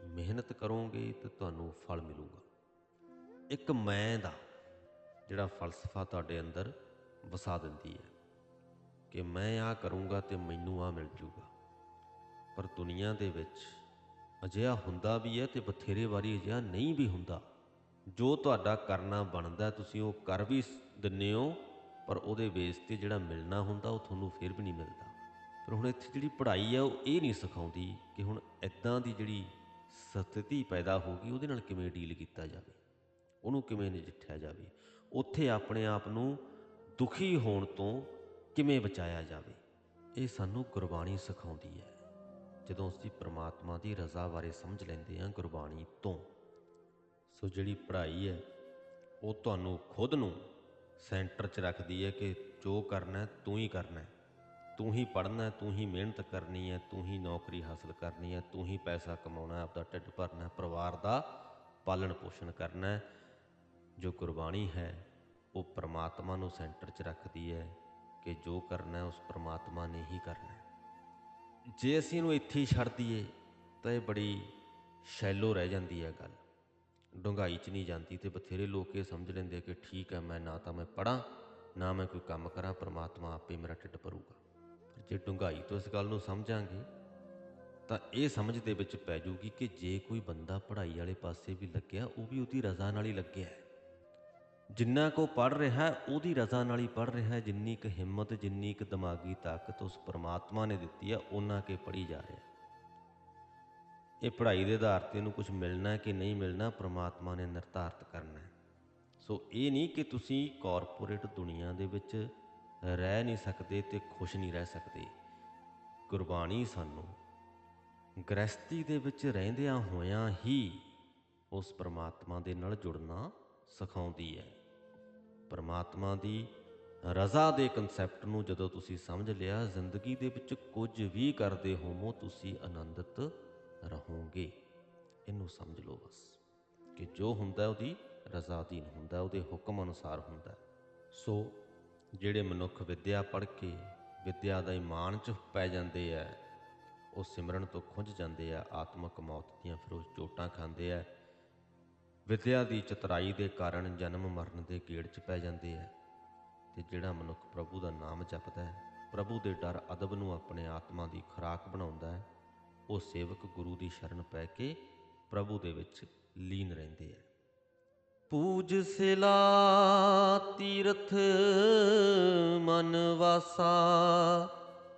ਮਿਹਨਤ ਕਰੋਗੇ ਤੇ ਤੁਹਾਨੂੰ ਫਲ ਮਿਲੂਗਾ। ਇੱਕ ਮੈਂ ਦਾ ਜਿਹੜਾ ਫਲਸਫਾ ਤੁਹਾਡੇ ਅੰਦਰ ਵਸਾ ਦਿੰਦੀ ਹੈ ਕਿ ਮੈਂ ਆ ਕਰੂੰਗਾ ਤੇ ਮੈਨੂੰ ਆ ਮਿਲ ਜੂਗਾ। ਪਰ ਦੁਨੀਆ ਦੇ ਵਿੱਚ ਅਜਿਹਾ ਹੁੰਦਾ ਵੀ ਹੈ ਤੇ ਬਥੇਰੇ ਵਾਰੀ ਅਜਿਹਾ ਨਹੀਂ ਵੀ ਹੁੰਦਾ। ਜੋ ਤੁਹਾਡਾ ਕਰਨਾ ਬਣਦਾ ਤੁਸੀਂ ਉਹ ਕਰ ਵੀ ਦਿੰਨੇ ਹੋ, ਪਰ ਉਹਦੇ ਬੇਸ ਤੇ ਜਿਹੜਾ ਮਿਲਣਾ ਹੁੰਦਾ, ਉਹ ਤੁਹਾਨੂੰ ਫਿਰ ਵੀ ਨਹੀਂ ਮਿਲਦਾ। ਪਰ ਹੁਣ ਇੱਥੇ ਜਿਹੜੀ ਪੜ੍ਹਾਈ ਆ ਉਹ ਇਹ ਨਹੀਂ ਸਿਖਾਉਂਦੀ ਕਿ ਹੁਣ ਇਦਾਂ ਦੀ ਜਿਹੜੀ ਸਥਿਤੀ ਪੈਦਾ ਹੋ ਗਈ, ਉਹਦੇ ਨਾਲ ਕਿਵੇਂ ਡੀਲ ਕੀਤਾ ਜਾਵੇ, ਉਹਨੂੰ ਕਿਵੇਂ ਨਜਿੱਠਿਆ ਜਾਵੇ, ਉੱਥੇ ਆਪਣੇ ਆਪ ਨੂੰ ਦੁਖੀ ਹੋਣ ਤੋਂ ਕਿਵੇਂ ਬਚਾਇਆ ਜਾਵੇ, ਇਹ ਸਾਨੂੰ ਗੁਰਬਾਣੀ ਸਿਖਾਉਂਦੀ ਹੈ। ਜਦੋਂ ਅਸੀਂ ਪ੍ਰਮਾਤਮਾ ਦੀ ਰਜ਼ਾ ਬਾਰੇ ਸਮਝ ਲੈਂਦੇ ਹਾਂ ਗੁਰਬਾਣੀ ਤੋਂ, ਸੋ ਜਿਹੜੀ ਪੜ੍ਹਾਈ ਹੈ, ਉਹ ਤੁਹਾਨੂੰ ਖੁਦ ਨੂੰ ਸੈਂਟਰ 'ਚ ਰੱਖਦੀ ਹੈ ਕਿ ਜੋ ਕਰਨਾ ਤੂੰ ਹੀ ਕਰਨਾ ਤੂੰ ਹੀ ਪੜ੍ਹਨਾ ਤੂੰ ਹੀ ਮਿਹਨਤ ਕਰਨੀ ਹੈ, ਤੂੰ ਹੀ ਨੌਕਰੀ ਹਾਸਲ ਕਰਨੀ ਹੈ, ਤੂੰ ਹੀ ਪੈਸਾ ਕਮਾਉਣਾ ਆਪਦਾ ਢਿੱਡ ਭਰਨਾ ਪਰਿਵਾਰ ਦਾ ਪਾਲਣ ਪੋਸ਼ਣ ਕਰਨਾ ਜੋ ਗੁਰਬਾਣੀ ਹੈ, ਉਹ ਪ੍ਰਮਾਤਮਾ ਨੂੰ ਸੈਂਟਰ 'ਚ ਰੱਖਦੀ ਹੈ ਕਿ ਜੋ ਕਰਨਾ ਉਸ ਪ੍ਰਮਾਤਮਾ ਨੇ ਹੀ ਕਰਨਾ ਜੇ ਅਸੀਂ ਇਹਨੂੰ ਇੱਥੇ ਹੀ ਛੱਡ ਦਈਏ, ਤਾਂ ਇਹ ਬੜੀ ਸ਼ੈਲੋ ਰਹਿ ਜਾਂਦੀ ਹੈ ਗੱਲ। ਡੂੰਘਾਈ 'ਚ ਨਹੀਂ ਜਾਂਦੀ ਤੇ ਬਥੇਰੇ ਲੋਕ ਇਹ ਸਮਝ ਲੈਂਦੇ ਕਿ ਠੀਕ ਹੈ, ਮੈਂ ਨਾ ਤਾਂ ਮੈਂ ਪੜਾਂ ਨਾ ਮੈਂ ਕੋਈ ਕੰਮ ਕਰਾਂ, ਪ੍ਰਮਾਤਮਾ ਆਪੇ ਮੇਰਾ ਢਿੱਡ ਭਰੂਗਾ। ਪਰ ਜੇ ਡੂੰਘਾਈ ਤੋਂ ਇਸ ਗੱਲ ਨੂੰ ਸਮਝਾਂਗੇ, ਤਾਂ ਇਹ ਸਮਝ ਦੇ ਵਿੱਚ ਪੈ ਜੂਗੀ ਕਿ ਜੇ ਕੋਈ ਬੰਦਾ ਪੜ੍ਹਾਈ ਵਾਲੇ ਪਾਸੇ ਵੀ ਲੱਗਿਆ, ਉਹ ਵੀ ਉਹਦੀ ਰਜ਼ਾ ਨਾਲ ਹੀ ਲੱਗਿਆ ਹੈ। ਜਿੰਨਾ ਕੋ ਪੜ ਰਿਹਾ ਉਹਦੀ ਰਜ਼ਾ ਨਾਲ ਹੀ ਪੜ ਰਿਹਾ ਜਿੰਨੀ ਕੁ ਹਿੰਮਤ, ਜਿੰਨੀ ਕੁ ਦਿਮਾਗੀ ਤਾਕਤ ਉਸ ਪਰਮਾਤਮਾ ਨੇ ਦਿੱਤੀ ਹੈ ਉਹਨਾਂ ਕੇ ਪੜੀ ਜਾ ਰਿਹਾ ਇਹ ਪੜ੍ਹਾਈ ਦੇ ਆਧਾਰ ਤੇ ਇਹਨੂੰ ਕੁਝ ਮਿਲਣਾ ਕਿ ਨਹੀਂ ਮਿਲਣਾ, ਪਰਮਾਤਮਾ ਨੇ ਨਿਰਧਾਰਤ ਕਰਨਾ ਹੈ। ਸੋ ਇਹ ਨਹੀਂ ਕਿ ਤੁਸੀਂ ਕਾਰਪੋਰੇਟ ਦੁਨੀਆ ਦੇ ਵਿੱਚ ਰਹਿ ਨਹੀਂ ਸਕਦੇ ਤੇ ਖੁਸ਼ ਨਹੀਂ ਰਹਿ ਸਕਦੇ। ਗੁਰਬਾਣੀ ਸਾਨੂੰ ਗ੍ਰਸਤੀ ਦੇ ਵਿੱਚ ਰਹਿੰਦਿਆਂ ਹੋਇਆਂ ਹੀ ਉਸ ਪਰਮਾਤਮਾ ਦੇ ਨਾਲ ਜੁੜਨਾ ਸਿਖਾਉਂਦੀ ਹੈ। ਪਰਮਾਤਮਾ ਦੀ ਰਜ਼ਾ ਦੇ ਕਨਸੈਪਟ ਨੂੰ ਜਦੋਂ ਤੁਸੀਂ ਸਮਝ ਲਿਆ, ਜ਼ਿੰਦਗੀ ਦੇ ਵਿੱਚ ਕੁਝ ਵੀ ਕਰਦੇ ਹੋਵੋ, ਤੁਸੀਂ ਆਨੰਦਿਤ ਰਹੋਗੇ। ਇਹਨੂੰ ਸਮਝ ਲਓ ਬਸ ਕਿ ਜੋ ਹੁੰਦਾ ਉਹਦੀ ਰਜ਼ਾ ਅਧੀਨ ਹੁੰਦਾ ਉਹਦੇ ਹੁਕਮ ਅਨੁਸਾਰ ਹੁੰਦਾ ਸੋ ਜਿਹੜੇ ਮਨੁੱਖ ਵਿਦਿਆ ਪੜ੍ਹ ਕੇ ਵਿਦਿਆ ਦਾ ਇਮਾਨ ਚ ਪੈ ਜਾਂਦੇ ਆ, ਉਹ ਸਿਮਰਨ ਤੋਂ ਖੁੰਝ ਜਾਂਦੇ ਆ, ਆਤਮਕ ਮੌਤ ਦੀਆਂ ਫਿਰੋਜ਼ ਚੋਟਾਂ ਖਾਂਦੇ ਆ ਵਿਦਿਆ ਦੀ ਚਤਰਾਈ ਦੇ ਕਾਰਨ ਜਨਮ ਮਰਨ ਦੇ ਗੇੜ 'ਚ ਪੈ ਜਾਂਦੇ ਆ। ਤੇ ਜਿਹੜਾ ਮਨੁੱਖ ਪ੍ਰਭੂ ਦਾ ਨਾਮ ਜਪਦਾ ਹੈ, ਪ੍ਰਭੂ ਦੇ ਡਰ ਅਦਬ ਨੂੰ ਆਪਣੇ ਆਤਮਾ ਦੀ ਖੁਰਾਕ ਬਣਾਉਂਦਾ ਹੈ, ਉਹ ਸੇਵਕ ਗੁਰੂ ਦੀ ਸ਼ਰਨ ਪੈ ਕੇ ਪ੍ਰਭੂ ਦੇ ਵਿੱਚ ਲੀਨ ਰਹਿੰਦੇ ਆ। ਪੂਜ ਸਿਲਾ ਤੀਰਥ ਮਨ ਵਾਸਾ,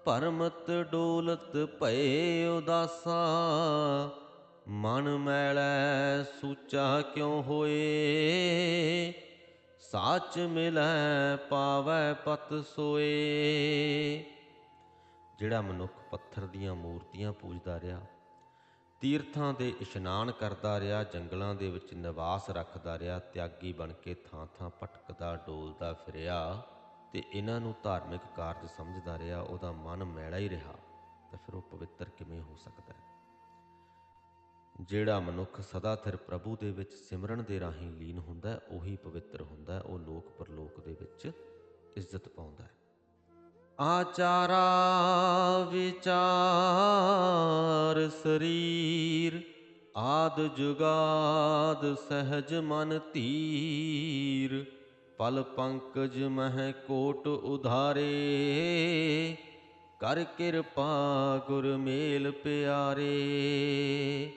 ਪਰਮਤ ਡੋਲਤ ਭਏ ਉਦਾਸਾ ਮਨ ਮੈਲੈ ਸੂਚਾ ਕਿਉ ਹੋਏ? ਸਾਚ ਮਿਲੈ ਪਾਵੈ ਪਤ ਸੋਏ। ਜਿਹੜਾ ਮਨੁੱਖ ਪੱਥਰ ਦੀਆਂ ਮੂਰਤੀਆਂ ਪੂਜਦਾ ਰਿਹਾ, ਤੀਰਥਾਂ ਦੇ ਇਸ਼ਨਾਨ ਕਰਦਾ ਰਿਹਾ, ਜੰਗਲਾਂ ਦੇ ਵਿੱਚ ਨਿਵਾਸ ਰੱਖਦਾ ਰਿਹਾ, ਤਿਆਗੀ ਬਣ ਕੇ ਥਾਂ-ਥਾਂ ਭਟਕਦਾ, ਡੋਲਦਾ ਫਿਰਿਆ ਤੇ ਇਹਨਾਂ ਨੂੰ ਧਾਰਮਿਕ ਕਾਰਜ ਸਮਝਦਾ ਰਿਹਾ, ਉਹਦਾ ਮਨ ਮੈਲਾ ਹੀ ਰਿਹਾ, ਤਾਂ ਫਿਰ ਉਹ ਪਵਿੱਤਰ ਕਿਵੇਂ ਹੋ ਸਕਦਾ ਹੈ? ਜਿਹੜਾ ਮਨੁੱਖ ਸਦਾ ਥਿਰ ਪ੍ਰਭੂ ਦੇ ਵਿੱਚ ਸਿਮਰਨ ਦੇ ਰਾਹੀਂ ਲੀਨ ਹੁੰਦਾ ਹੈ, ਉਹੀ ਪਵਿੱਤਰ ਹੁੰਦਾ ਹੈ, ਉਹ ਲੋਕ ਪਰਲੋਕ ਦੇ ਵਿੱਚ ਇੱਜ਼ਤ ਪਾਉਂਦਾ ਹੈ। ਆਚਾਰਾ ਵਿਚਾਰ ਸਰੀਰ ਆਦ ਜੁਗਾਦ ਸਹਿਜ ਮਨ ਧੀਰ ਪਲ ਪੰਕਜ ਮਹਿ ਕੋਟ ਉਧਾਰੇ ਕਰ ਕਿਰਪਾ ਗੁਰ ਮੇਲ ਪਿਆਰੇ।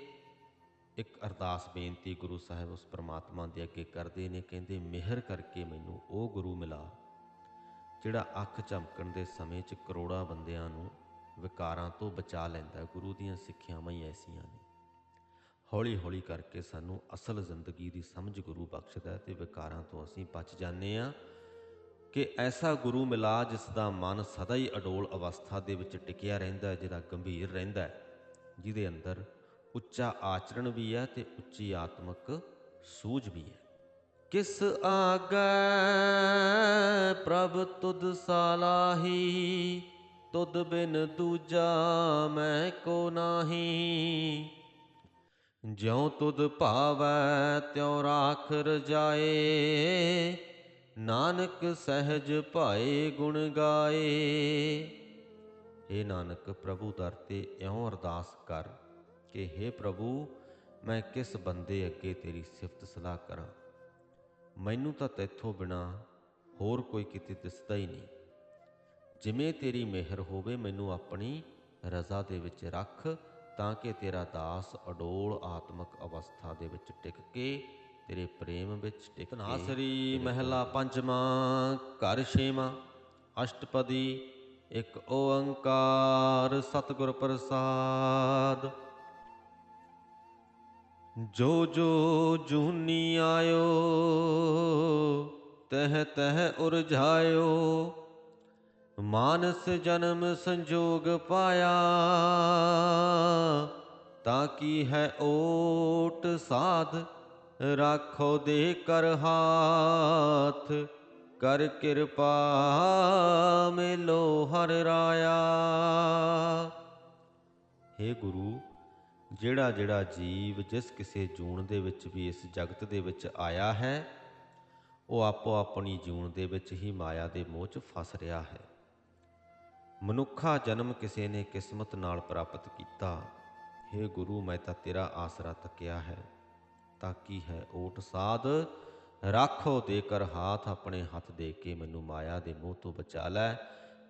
ਇੱਕ ਅਰਦਾਸ ਬੇਨਤੀ ਗੁਰੂ ਸਾਹਿਬ ਉਸ ਪ੍ਰਮਾਤਮਾ ਦੇ ਅੱਗੇ ਕਰਦੇ ਨੇ, ਕਹਿੰਦੇ, ਮਿਹਰ ਕਰਕੇ ਮੈਨੂੰ ਉਹ ਗੁਰੂ ਮਿਲਾ, ਜਿਹੜਾ ਅੱਖ ਚਮਕਣ ਦੇ ਸਮੇਂ 'ਚ ਕਰੋੜਾਂ ਬੰਦਿਆਂ ਨੂੰ ਵਿਕਾਰਾਂ ਤੋਂ ਬਚਾ ਲੈਂਦਾ ਗੁਰੂ ਦੀਆਂ ਸਿੱਖਿਆਵਾਂ ਹੀ ਐਸੀਆਂ ਨੇ। ਹੌਲੀ ਹੌਲੀ ਕਰਕੇ ਸਾਨੂੰ ਅਸਲ ਜ਼ਿੰਦਗੀ ਦੀ ਸਮਝ ਗੁਰੂ ਬਖਸ਼ਦਾ ਹੈ ਤੇ ਵਿਕਾਰਾਂ ਤੋਂ ਅਸੀਂ ਬਚ ਜਾਂਦੇ ਆ ਕਿ ਐਸਾ ਗੁਰੂ ਮਿਲਾ ਜਿਸ ਦਾ ਮਨ ਸਦਾ ਹੀ ਅਡੋਲ ਅਵਸਥਾ ਦੇ ਵਿੱਚ ਟਿਕਿਆ ਰਹਿੰਦਾ ਹੈ, ਜਿਹੜਾ ਗੰਭੀਰ ਰਹਿੰਦਾ ਹੈ, ਜਿਹਦੇ ਅੰਦਰ ਉੱਚਾ ਆਚਰਣ ਵੀ ਹੈ ਤੇ ਉੱਚੀ ਆਤਮਿਕ ਸੂਝ ਵੀ ਹੈ। ਕਿਸ ਆਗੈ ਪ੍ਰਭ ਤੁਧ ਸਾਲਾਹੀ, ਤੁਧ ਬਿਨ ਦੂਜਾ ਮੈਂ ਕੋ ਨਾਹੀ। ਜਿਉ ਤੁਧ ਭਾਵੈ ਤਿਉ ਰਾਖ ਰਜਾਏ ਨਾਨਕ ਸਹਿਜ ਭਾਏ ਗੁਣ ਗਾਏ। ਏ ਨਾਨਕ, ਪ੍ਰਭੂ ਦਰ ਤੇ ਇਉਂ ਅਰਦਾਸ ਕਰ ਕਿ हे ਪ੍ਰਭੂ ਮੈਂ ਕਿਸ ਬੰਦੇ ਅੱਗੇ ਤੇਰੀ ਸਿਫਤ ਸਲਾਹ ਕਰਾਂ? ਮੈਨੂੰ ਤਾਂ ਤੇਥੋਂ ਬਿਨਾ ਹੋਰ ਕੋਈ ਕਿਤੇ ਦਿਸਦਾ ਹੀ ਨਹੀਂ। ਜਿਵੇਂ ਤੇਰੀ ਮਿਹਰ ਹੋਵੇ ਮੈਨੂੰ ਆਪਣੀ ਰਜ਼ਾ ਦੇ ਵਿੱਚ ਰੱਖ ਤਾਂ ਕਿ ਤੇਰਾ ਦਾਸ ਅਡੋਲ ਆਤਮਿਕ ਅਵਸਥਾ ਦੇ ਵਿੱਚ ਟਿਕ ਕੇ ਤੇਰੇ ਪ੍ਰੇਮ ਵਿੱਚ ਟਿਕ ਨਾਸਰੀ ਮਹਿਲਾ ਪੰਜਵਾਂ ਘਰ ਛੇਵਾਂ ਅਸ਼ਟਪਦੀ ਇੱਕ ਓੰਕਾਰ ਸਤਿਗੁਰ ਪ੍ਰਸਾਦ। ਜੋ ਜੋ ਜੂਨੀ ਆਇਓ, ਤਹ ਤਹ ਉਰਝਾਇਓ ਮਾਨਸ ਜਨਮ ਸੰਜੋਗ ਪਾਇਆ, ਤਾਂ ਕੀ ਹੈ ਓਟ ਸਾਧ ਰਾਖੋ ਦੇ ਕਰ ਹਾਥ। ਕਰ ਕਿਰਪਾ ਮਿਲੋ ਹਰ ਰਾਇਆ। हे ਗੁਰੂ ਜਿਹੜਾ ਜਿਹੜਾ ਜੀਵ ਜਿਸ ਕਿਸੇ ਜੂਨ ਦੇ ਵਿੱਚ ਵੀ ਇਸ ਜਗਤ ਦੇ ਵਿੱਚ ਆਇਆ ਹੈ, ਉਹ ਆਪੋ ਆਪਣੀ ਜੂਨ ਦੇ ਵਿੱਚ ਹੀ ਮਾਇਆ ਦੇ ਮੋਹ 'ਚ ਫਸ ਰਿਹਾ ਹੈ। ਮਨੁੱਖਾ ਜਨਮ ਕਿਸੇ ਨੇ ਕਿਸਮਤ ਨਾਲ ਪ੍ਰਾਪਤ ਕੀਤਾ। हे ਗੁਰੂ, ਮੈਂ ਤਾਂ ਤੇਰਾ ਆਸਰਾ ਤੱਕਿਆ ਹੈ। ਤਾਂ ਕੀ ਹੈ ਓਟ ਸਾਧ? ਰਾਖੋ ਦੇ ਕਰ ਹਾਥ ਆਪਣੇ ਹੱਥ ਦੇ ਕੇ ਮੈਨੂੰ ਮਾਇਆ ਦੇ ਮੋਹ ਤੋਂ ਬਚਾ ਲੈ।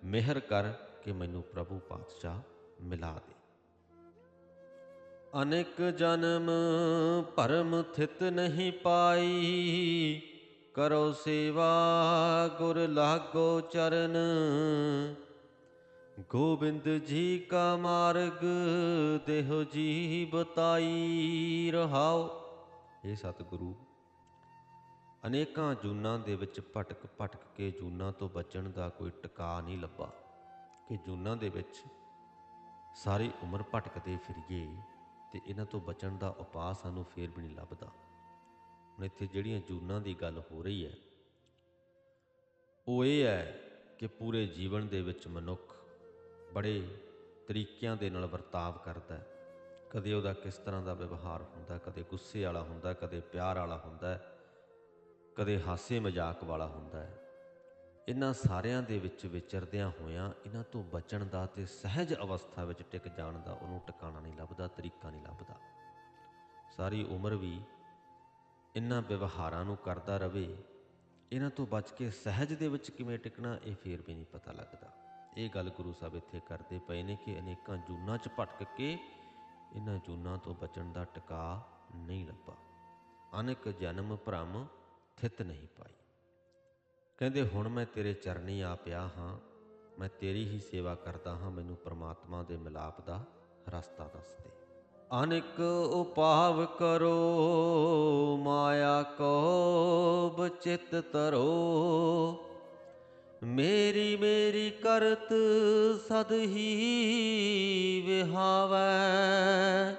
ਮਿਹਰ ਕਰ ਕਿ ਮੈਨੂੰ ਪ੍ਰਭੂ ਪਾਤਸ਼ਾਹ ਮਿਲਾ ਦੇ। ਅਨੇਕ ਜਨਮ ਭਰਮ ਥਿਤ ਨਹੀਂ ਪਾਈ। ਕਰੋ ਸੇਵਾ, ਗੁਰ ਲਾਗੋ ਚਰਨ। ਗੋਬਿੰਦ ਜੀ ਕਾ ਮਾਰਗ, ਦੇਹੋ ਜੀ ਬਤਾਈ ਰਹਾਓ। ਇਹ ਸਤਿਗੁਰੂ, ਅਨੇਕਾਂ ਜੂਨਾਂ ਦੇ ਵਿੱਚ ਭਟਕ ਭਟਕ ਕੇ ਜੂਨਾਂ ਤੋਂ ਬਚਣ ਦਾ ਕੋਈ ਟਿਕਾ ਨਹੀਂ ਲੱਭਾ। ਕਿ ਜੂਨਾਂ ਦੇ ਵਿੱਚ ਸਾਰੀ ਉਮਰ ਭਟਕਦੇ ਫਿਰੀਏ। ਤੇ ਇਹਨਾਂ ਤੋਂ ਬਚਣ ਦਾ ਉਪਾਅ ਸਾਨੂੰ ਫੇਰ ਵੀ ਨਹੀਂ ਲੱਭਦਾ। ਹੁਣ ਇੱਥੇ ਜਿਹੜੀਆਂ ਜੂਨਾਂ ਦੀ ਗੱਲ ਹੋ ਰਹੀ ਹੈ, ਉਹ ਇਹ ਹੈ ਕਿ ਪੂਰੇ ਜੀਵਨ ਦੇ ਵਿੱਚ ਮਨੁੱਖ ਬੜੇ ਤਰੀਕਿਆਂ ਦੇ ਨਾਲ ਵਰਤਾਵ ਕਰਦਾ ਹੈ। ਕਦੇ ਉਹਦਾ ਕਿਸ ਤਰ੍ਹਾਂ ਦਾ ਵਿਵਹਾਰ ਹੁੰਦਾ, ਕਦੇ ਗੁੱਸੇ ਵਾਲਾ ਹੁੰਦਾ, ਕਦੇ ਪਿਆਰ ਵਾਲਾ ਹੁੰਦਾ, ਕਦੇ ਹਾਸੇ ਮਜ਼ਾਕ ਵਾਲਾ ਹੁੰਦਾ ਹੈ। ਇਹਨਾਂ ਸਾਰਿਆਂ ਦੇ ਵਿੱਚ ਵਿਚਰਦਿਆਂ ਹੋਇਆਂ ਇਹਨਾਂ ਤੋਂ ਬਚਣ ਦਾ ਤੇ ਸਹਿਜ ਅਵਸਥਾ ਵਿੱਚ ਟਿਕ ਜਾਣ ਦਾ ਉਹਨੂੰ ਟਿਕਾਣਾ ਨਹੀਂ ਲੱਭਦਾ, ਤਰੀਕਾ ਨਹੀਂ ਲੱਭਦਾ। ਸਾਰੀ ਉਮਰ ਵੀ ਇਹਨਾਂ ਵਿਵਹਾਰਾਂ ਨੂੰ ਕਰਦਾ ਰਵੇ, ਇਹਨਾਂ ਤੋਂ ਬਚ ਕੇ ਸਹਿਜ ਦੇ ਵਿੱਚ ਕਿਵੇਂ ਟਿਕਣਾ, ਇਹ ਫੇਰ ਵੀ ਨਹੀਂ ਪਤਾ ਲੱਗਦਾ। ਇਹ ਗੱਲ ਗੁਰੂ ਸਾਹਿਬ ਇੱਥੇ ਕਰਦੇ ਪਏ ਨੇ ਕਿ ਅਨੇਕਾਂ ਜੂਨਾਂ 'ਚ ਭਟਕ ਕੇ ਇਹਨਾਂ ਜੂਨਾਂ ਤੋਂ ਬਚਣ ਦਾ ਟਿਕਾ ਨਹੀਂ ਲੱਭਾ। ਅਨੇਕ ਜਨਮ ਭ੍ਰਮ ਥਿਤ ਨਹੀਂ ਪਾਈ। ਕਹਿੰਦੇ, ਹੁਣ ਮੈਂ ਤੇਰੇ ਚਰਨੀ ਆ ਪਿਆ ਹਾਂ। ਮੈਂ ਤੇਰੀ ਹੀ ਸੇਵਾ ਕਰਦਾ ਹਾਂ। ਮੈਨੂੰ ਪ੍ਰਮਾਤਮਾ ਦੇ ਮਿਲਾਪ ਦਾ ਰਸਤਾ ਦੱਸ ਦੇ। ਅਨਿਕ ਉਪਾਵ ਕਰੋ, ਮਾਇਆ ਕੋ ਬਚਿਤ ਤਰੋ। ਮੇਰੀ ਮੇਰੀ ਕਰਤ ਸਦ ਹੀ ਵਿਹਾਵੈ।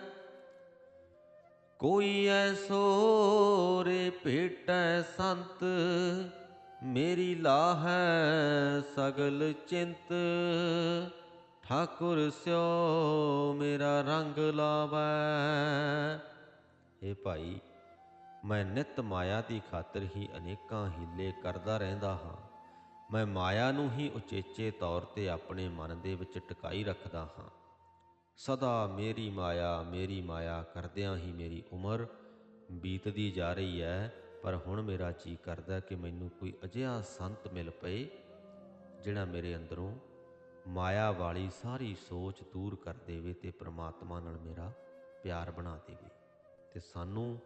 ਕੋਈ ਐਸੋ ਰੇ ਭੇਟੈ ਸੰਤ ਮੇਰੀ ਲਾਹੈ ਸਗਲ ਚਿੰਤ, ਠਾਕੁਰ ਸਿਓ ਮੇਰਾ ਰੰਗ ਲਾਵੈ। ਏ ਭਾਈ, ਮੈਂ ਨਿਤ ਮਾਇਆ ਦੀ ਖਾਤਰ ਹੀ ਅਨੇਕਾਂ ਹੀਲੇ ਕਰਦਾ ਰਹਿੰਦਾ ਹਾਂ। ਮੈਂ ਮਾਇਆ ਨੂੰ ਹੀ ਉਚੇਚੇ ਤੌਰ ਤੇ ਆਪਣੇ ਮਨ ਦੇ ਵਿੱਚ ਟਿਕਾਈ ਰੱਖਦਾ ਹਾਂ। ਸਦਾ ਮੇਰੀ ਮਾਇਆ ਮੇਰੀ ਮਾਇਆ ਕਰਦਿਆਂ ਹੀ ਮੇਰੀ ਉਮਰ ਬੀਤਦੀ ਜਾ ਰਹੀ ਹੈ। ਪਰ ਹੁਣ ਮੇਰਾ ਜੀ ਕਰਦਾ ਕਿ ਮੈਨੂੰ ਕੋਈ ਅਜਿਹਾ ਸੰਤ ਮਿਲ ਪਏ, ਜਿਹੜਾ ਮੇਰੇ ਅੰਦਰੋਂ ਮਾਇਆ ਵਾਲੀ ਸਾਰੀ ਸੋਚ ਦੂਰ ਕਰ ਦੇਵੇ ਤੇ ਪ੍ਰਮਾਤਮਾ ਨਾਲ ਮੇਰਾ ਪਿਆਰ ਬਣਾ ਦੇਵੇ। ਤੇ ਸਾਨੂੰ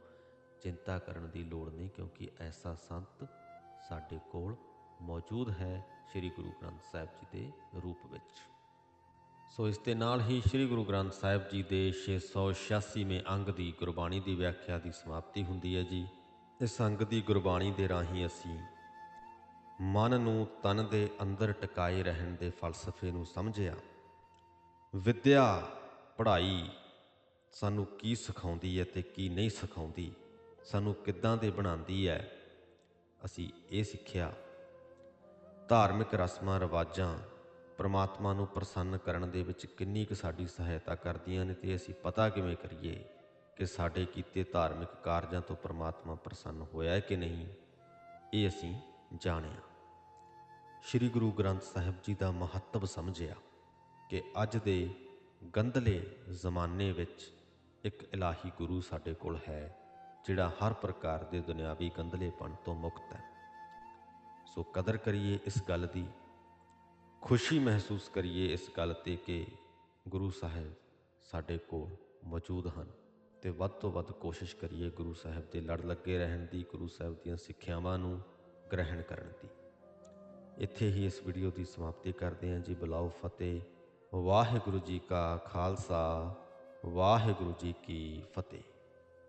ਚਿੰਤਾ ਕਰਨ ਦੀ ਲੋੜ ਨਹੀਂ, ਕਿਉਂਕਿ ਐਸਾ ਸੰਤ ਸਾਡੇ ਕੋਲ ਮੌਜੂਦ ਹੈ ਸ੍ਰੀ ਗੁਰੂ ਗ੍ਰੰਥ ਸਾਹਿਬ ਜੀ ਦੇ ਰੂਪ ਵਿੱਚ। ਸੋ ਇਸ ਦੇ ਨਾਲ ਹੀ ਸ੍ਰੀ ਗੁਰੂ ਗ੍ਰੰਥ ਸਾਹਿਬ ਜੀ ਦੇ 686ਵੇਂ ਅੰਗ ਦੀ ਗੁਰਬਾਣੀ ਦੀ ਵਿਆਖਿਆ ਦੀ ਸਮਾਪਤੀ ਹੁੰਦੀ ਹੈ ਜੀ। ਇਸ ਸੰਗ ਦੀ ਗੁਰਬਾਣੀ ਦੇ ਰਾਹੀਂ ਅਸੀਂ ਮਨ ਨੂੰ ਤਨ ਦੇ ਅੰਦਰ ਟਿਕਾਏ ਰਹਿਣ ਦੇ ਫਲਸਫੇ ਨੂੰ ਸਮਝਿਆ। ਵਿਦਿਆ, ਪੜ੍ਹਾਈ ਸਾਨੂੰ ਕੀ ਸਿਖਾਉਂਦੀ ਹੈ ਤੇ ਕੀ ਨਹੀਂ ਸਿਖਾਉਂਦੀ, ਸਾਨੂੰ ਕਿੱਦਾਂ ਦੇ ਬਣਾਉਂਦੀ ਹੈ, ਅਸੀਂ ਇਹ ਸਿੱਖਿਆ। ਧਾਰਮਿਕ ਰਸਮਾਂ, ਰਿਵਾਜਾਂ ਪ੍ਰਮਾਤਮਾ ਨੂੰ ਪ੍ਰਸੰਨ ਕਰਨ ਦੇ ਵਿੱਚ ਕਿੰਨੀ ਕੁ ਸਾਡੀ ਸਹਾਇਤਾ ਕਰਦੀਆਂ ਨੇ ਤੇ ਅਸੀਂ ਪਤਾ ਕਿਵੇਂ ਕਰੀਏ? ਕਿ ਸਾਡੇ ਕੀਤੇ ਧਾਰਮਿਕ ਕਾਰਜਾਂ ਤੋਂ ਪ੍ਰਮਾਤਮਾ ਪ੍ਰਸੰਨ ਹੋਇਆ ਹੈ ਕਿ ਨਹੀਂ, ਇਹ ਅਸੀਂ ਜਾਣਿਆ। ਸ੍ਰੀ ਗੁਰੂ ਗ੍ਰੰਥ ਸਾਹਿਬ ਜੀ ਦਾ ਮਹੱਤਵ ਸਮਝਿਆ ਕਿ ਅੱਜ ਦੇ ਗੰਧਲੇ ਜ਼ਮਾਨੇ ਵਿੱਚ ਇੱਕ ਇਲਾਹੀ ਗੁਰੂ ਸਾਡੇ ਕੋਲ ਹੈ, ਜਿਹੜਾ ਹਰ ਪ੍ਰਕਾਰ ਦੇ ਦੁਨਿਆਵੀ ਗੰਧਲੇਪਣ ਤੋਂ ਮੁਕਤ ਹੈ। ਸੋ ਕਦਰ ਕਰੀਏ ਇਸ ਗੱਲ ਦੀ, ਖੁਸ਼ੀ ਮਹਿਸੂਸ ਕਰੀਏ ਇਸ ਗੱਲ ਤੇ ਕਿ ਗੁਰੂ ਸਾਹਿਬ ਸਾਡੇ ਕੋਲ ਮੌਜੂਦ ਹਨ। ਤੇ ਵੱਧ ਤੋਂ ਵੱਧ ਕੋਸ਼ਿਸ਼ ਕਰੀਏ ਗੁਰੂ ਸਾਹਿਬ ਦੇ ਲੜ ਲੱਗੇ ਰਹਿਣ ਦੀ, ਗੁਰੂ ਸਾਹਿਬ ਦੀਆਂ ਸਿੱਖਿਆਵਾਂ ਨੂੰ ਗ੍ਰਹਿਣ ਕਰਨ ਦੀ। ਇੱਥੇ ਹੀ ਇਸ ਵੀਡੀਓ ਦੀ ਸਮਾਪਤੀ ਕਰਦੇ ਹਾਂ ਜੀ। ਬੁਲਾਓ ਫਤਿਹ। ਵਾਹਿਗੁਰੂ ਜੀ ਕਾ ਖਾਲਸਾ। ਵਾਹਿਗੁਰੂ ਜੀ ਕੀ ਫਤਿਹ।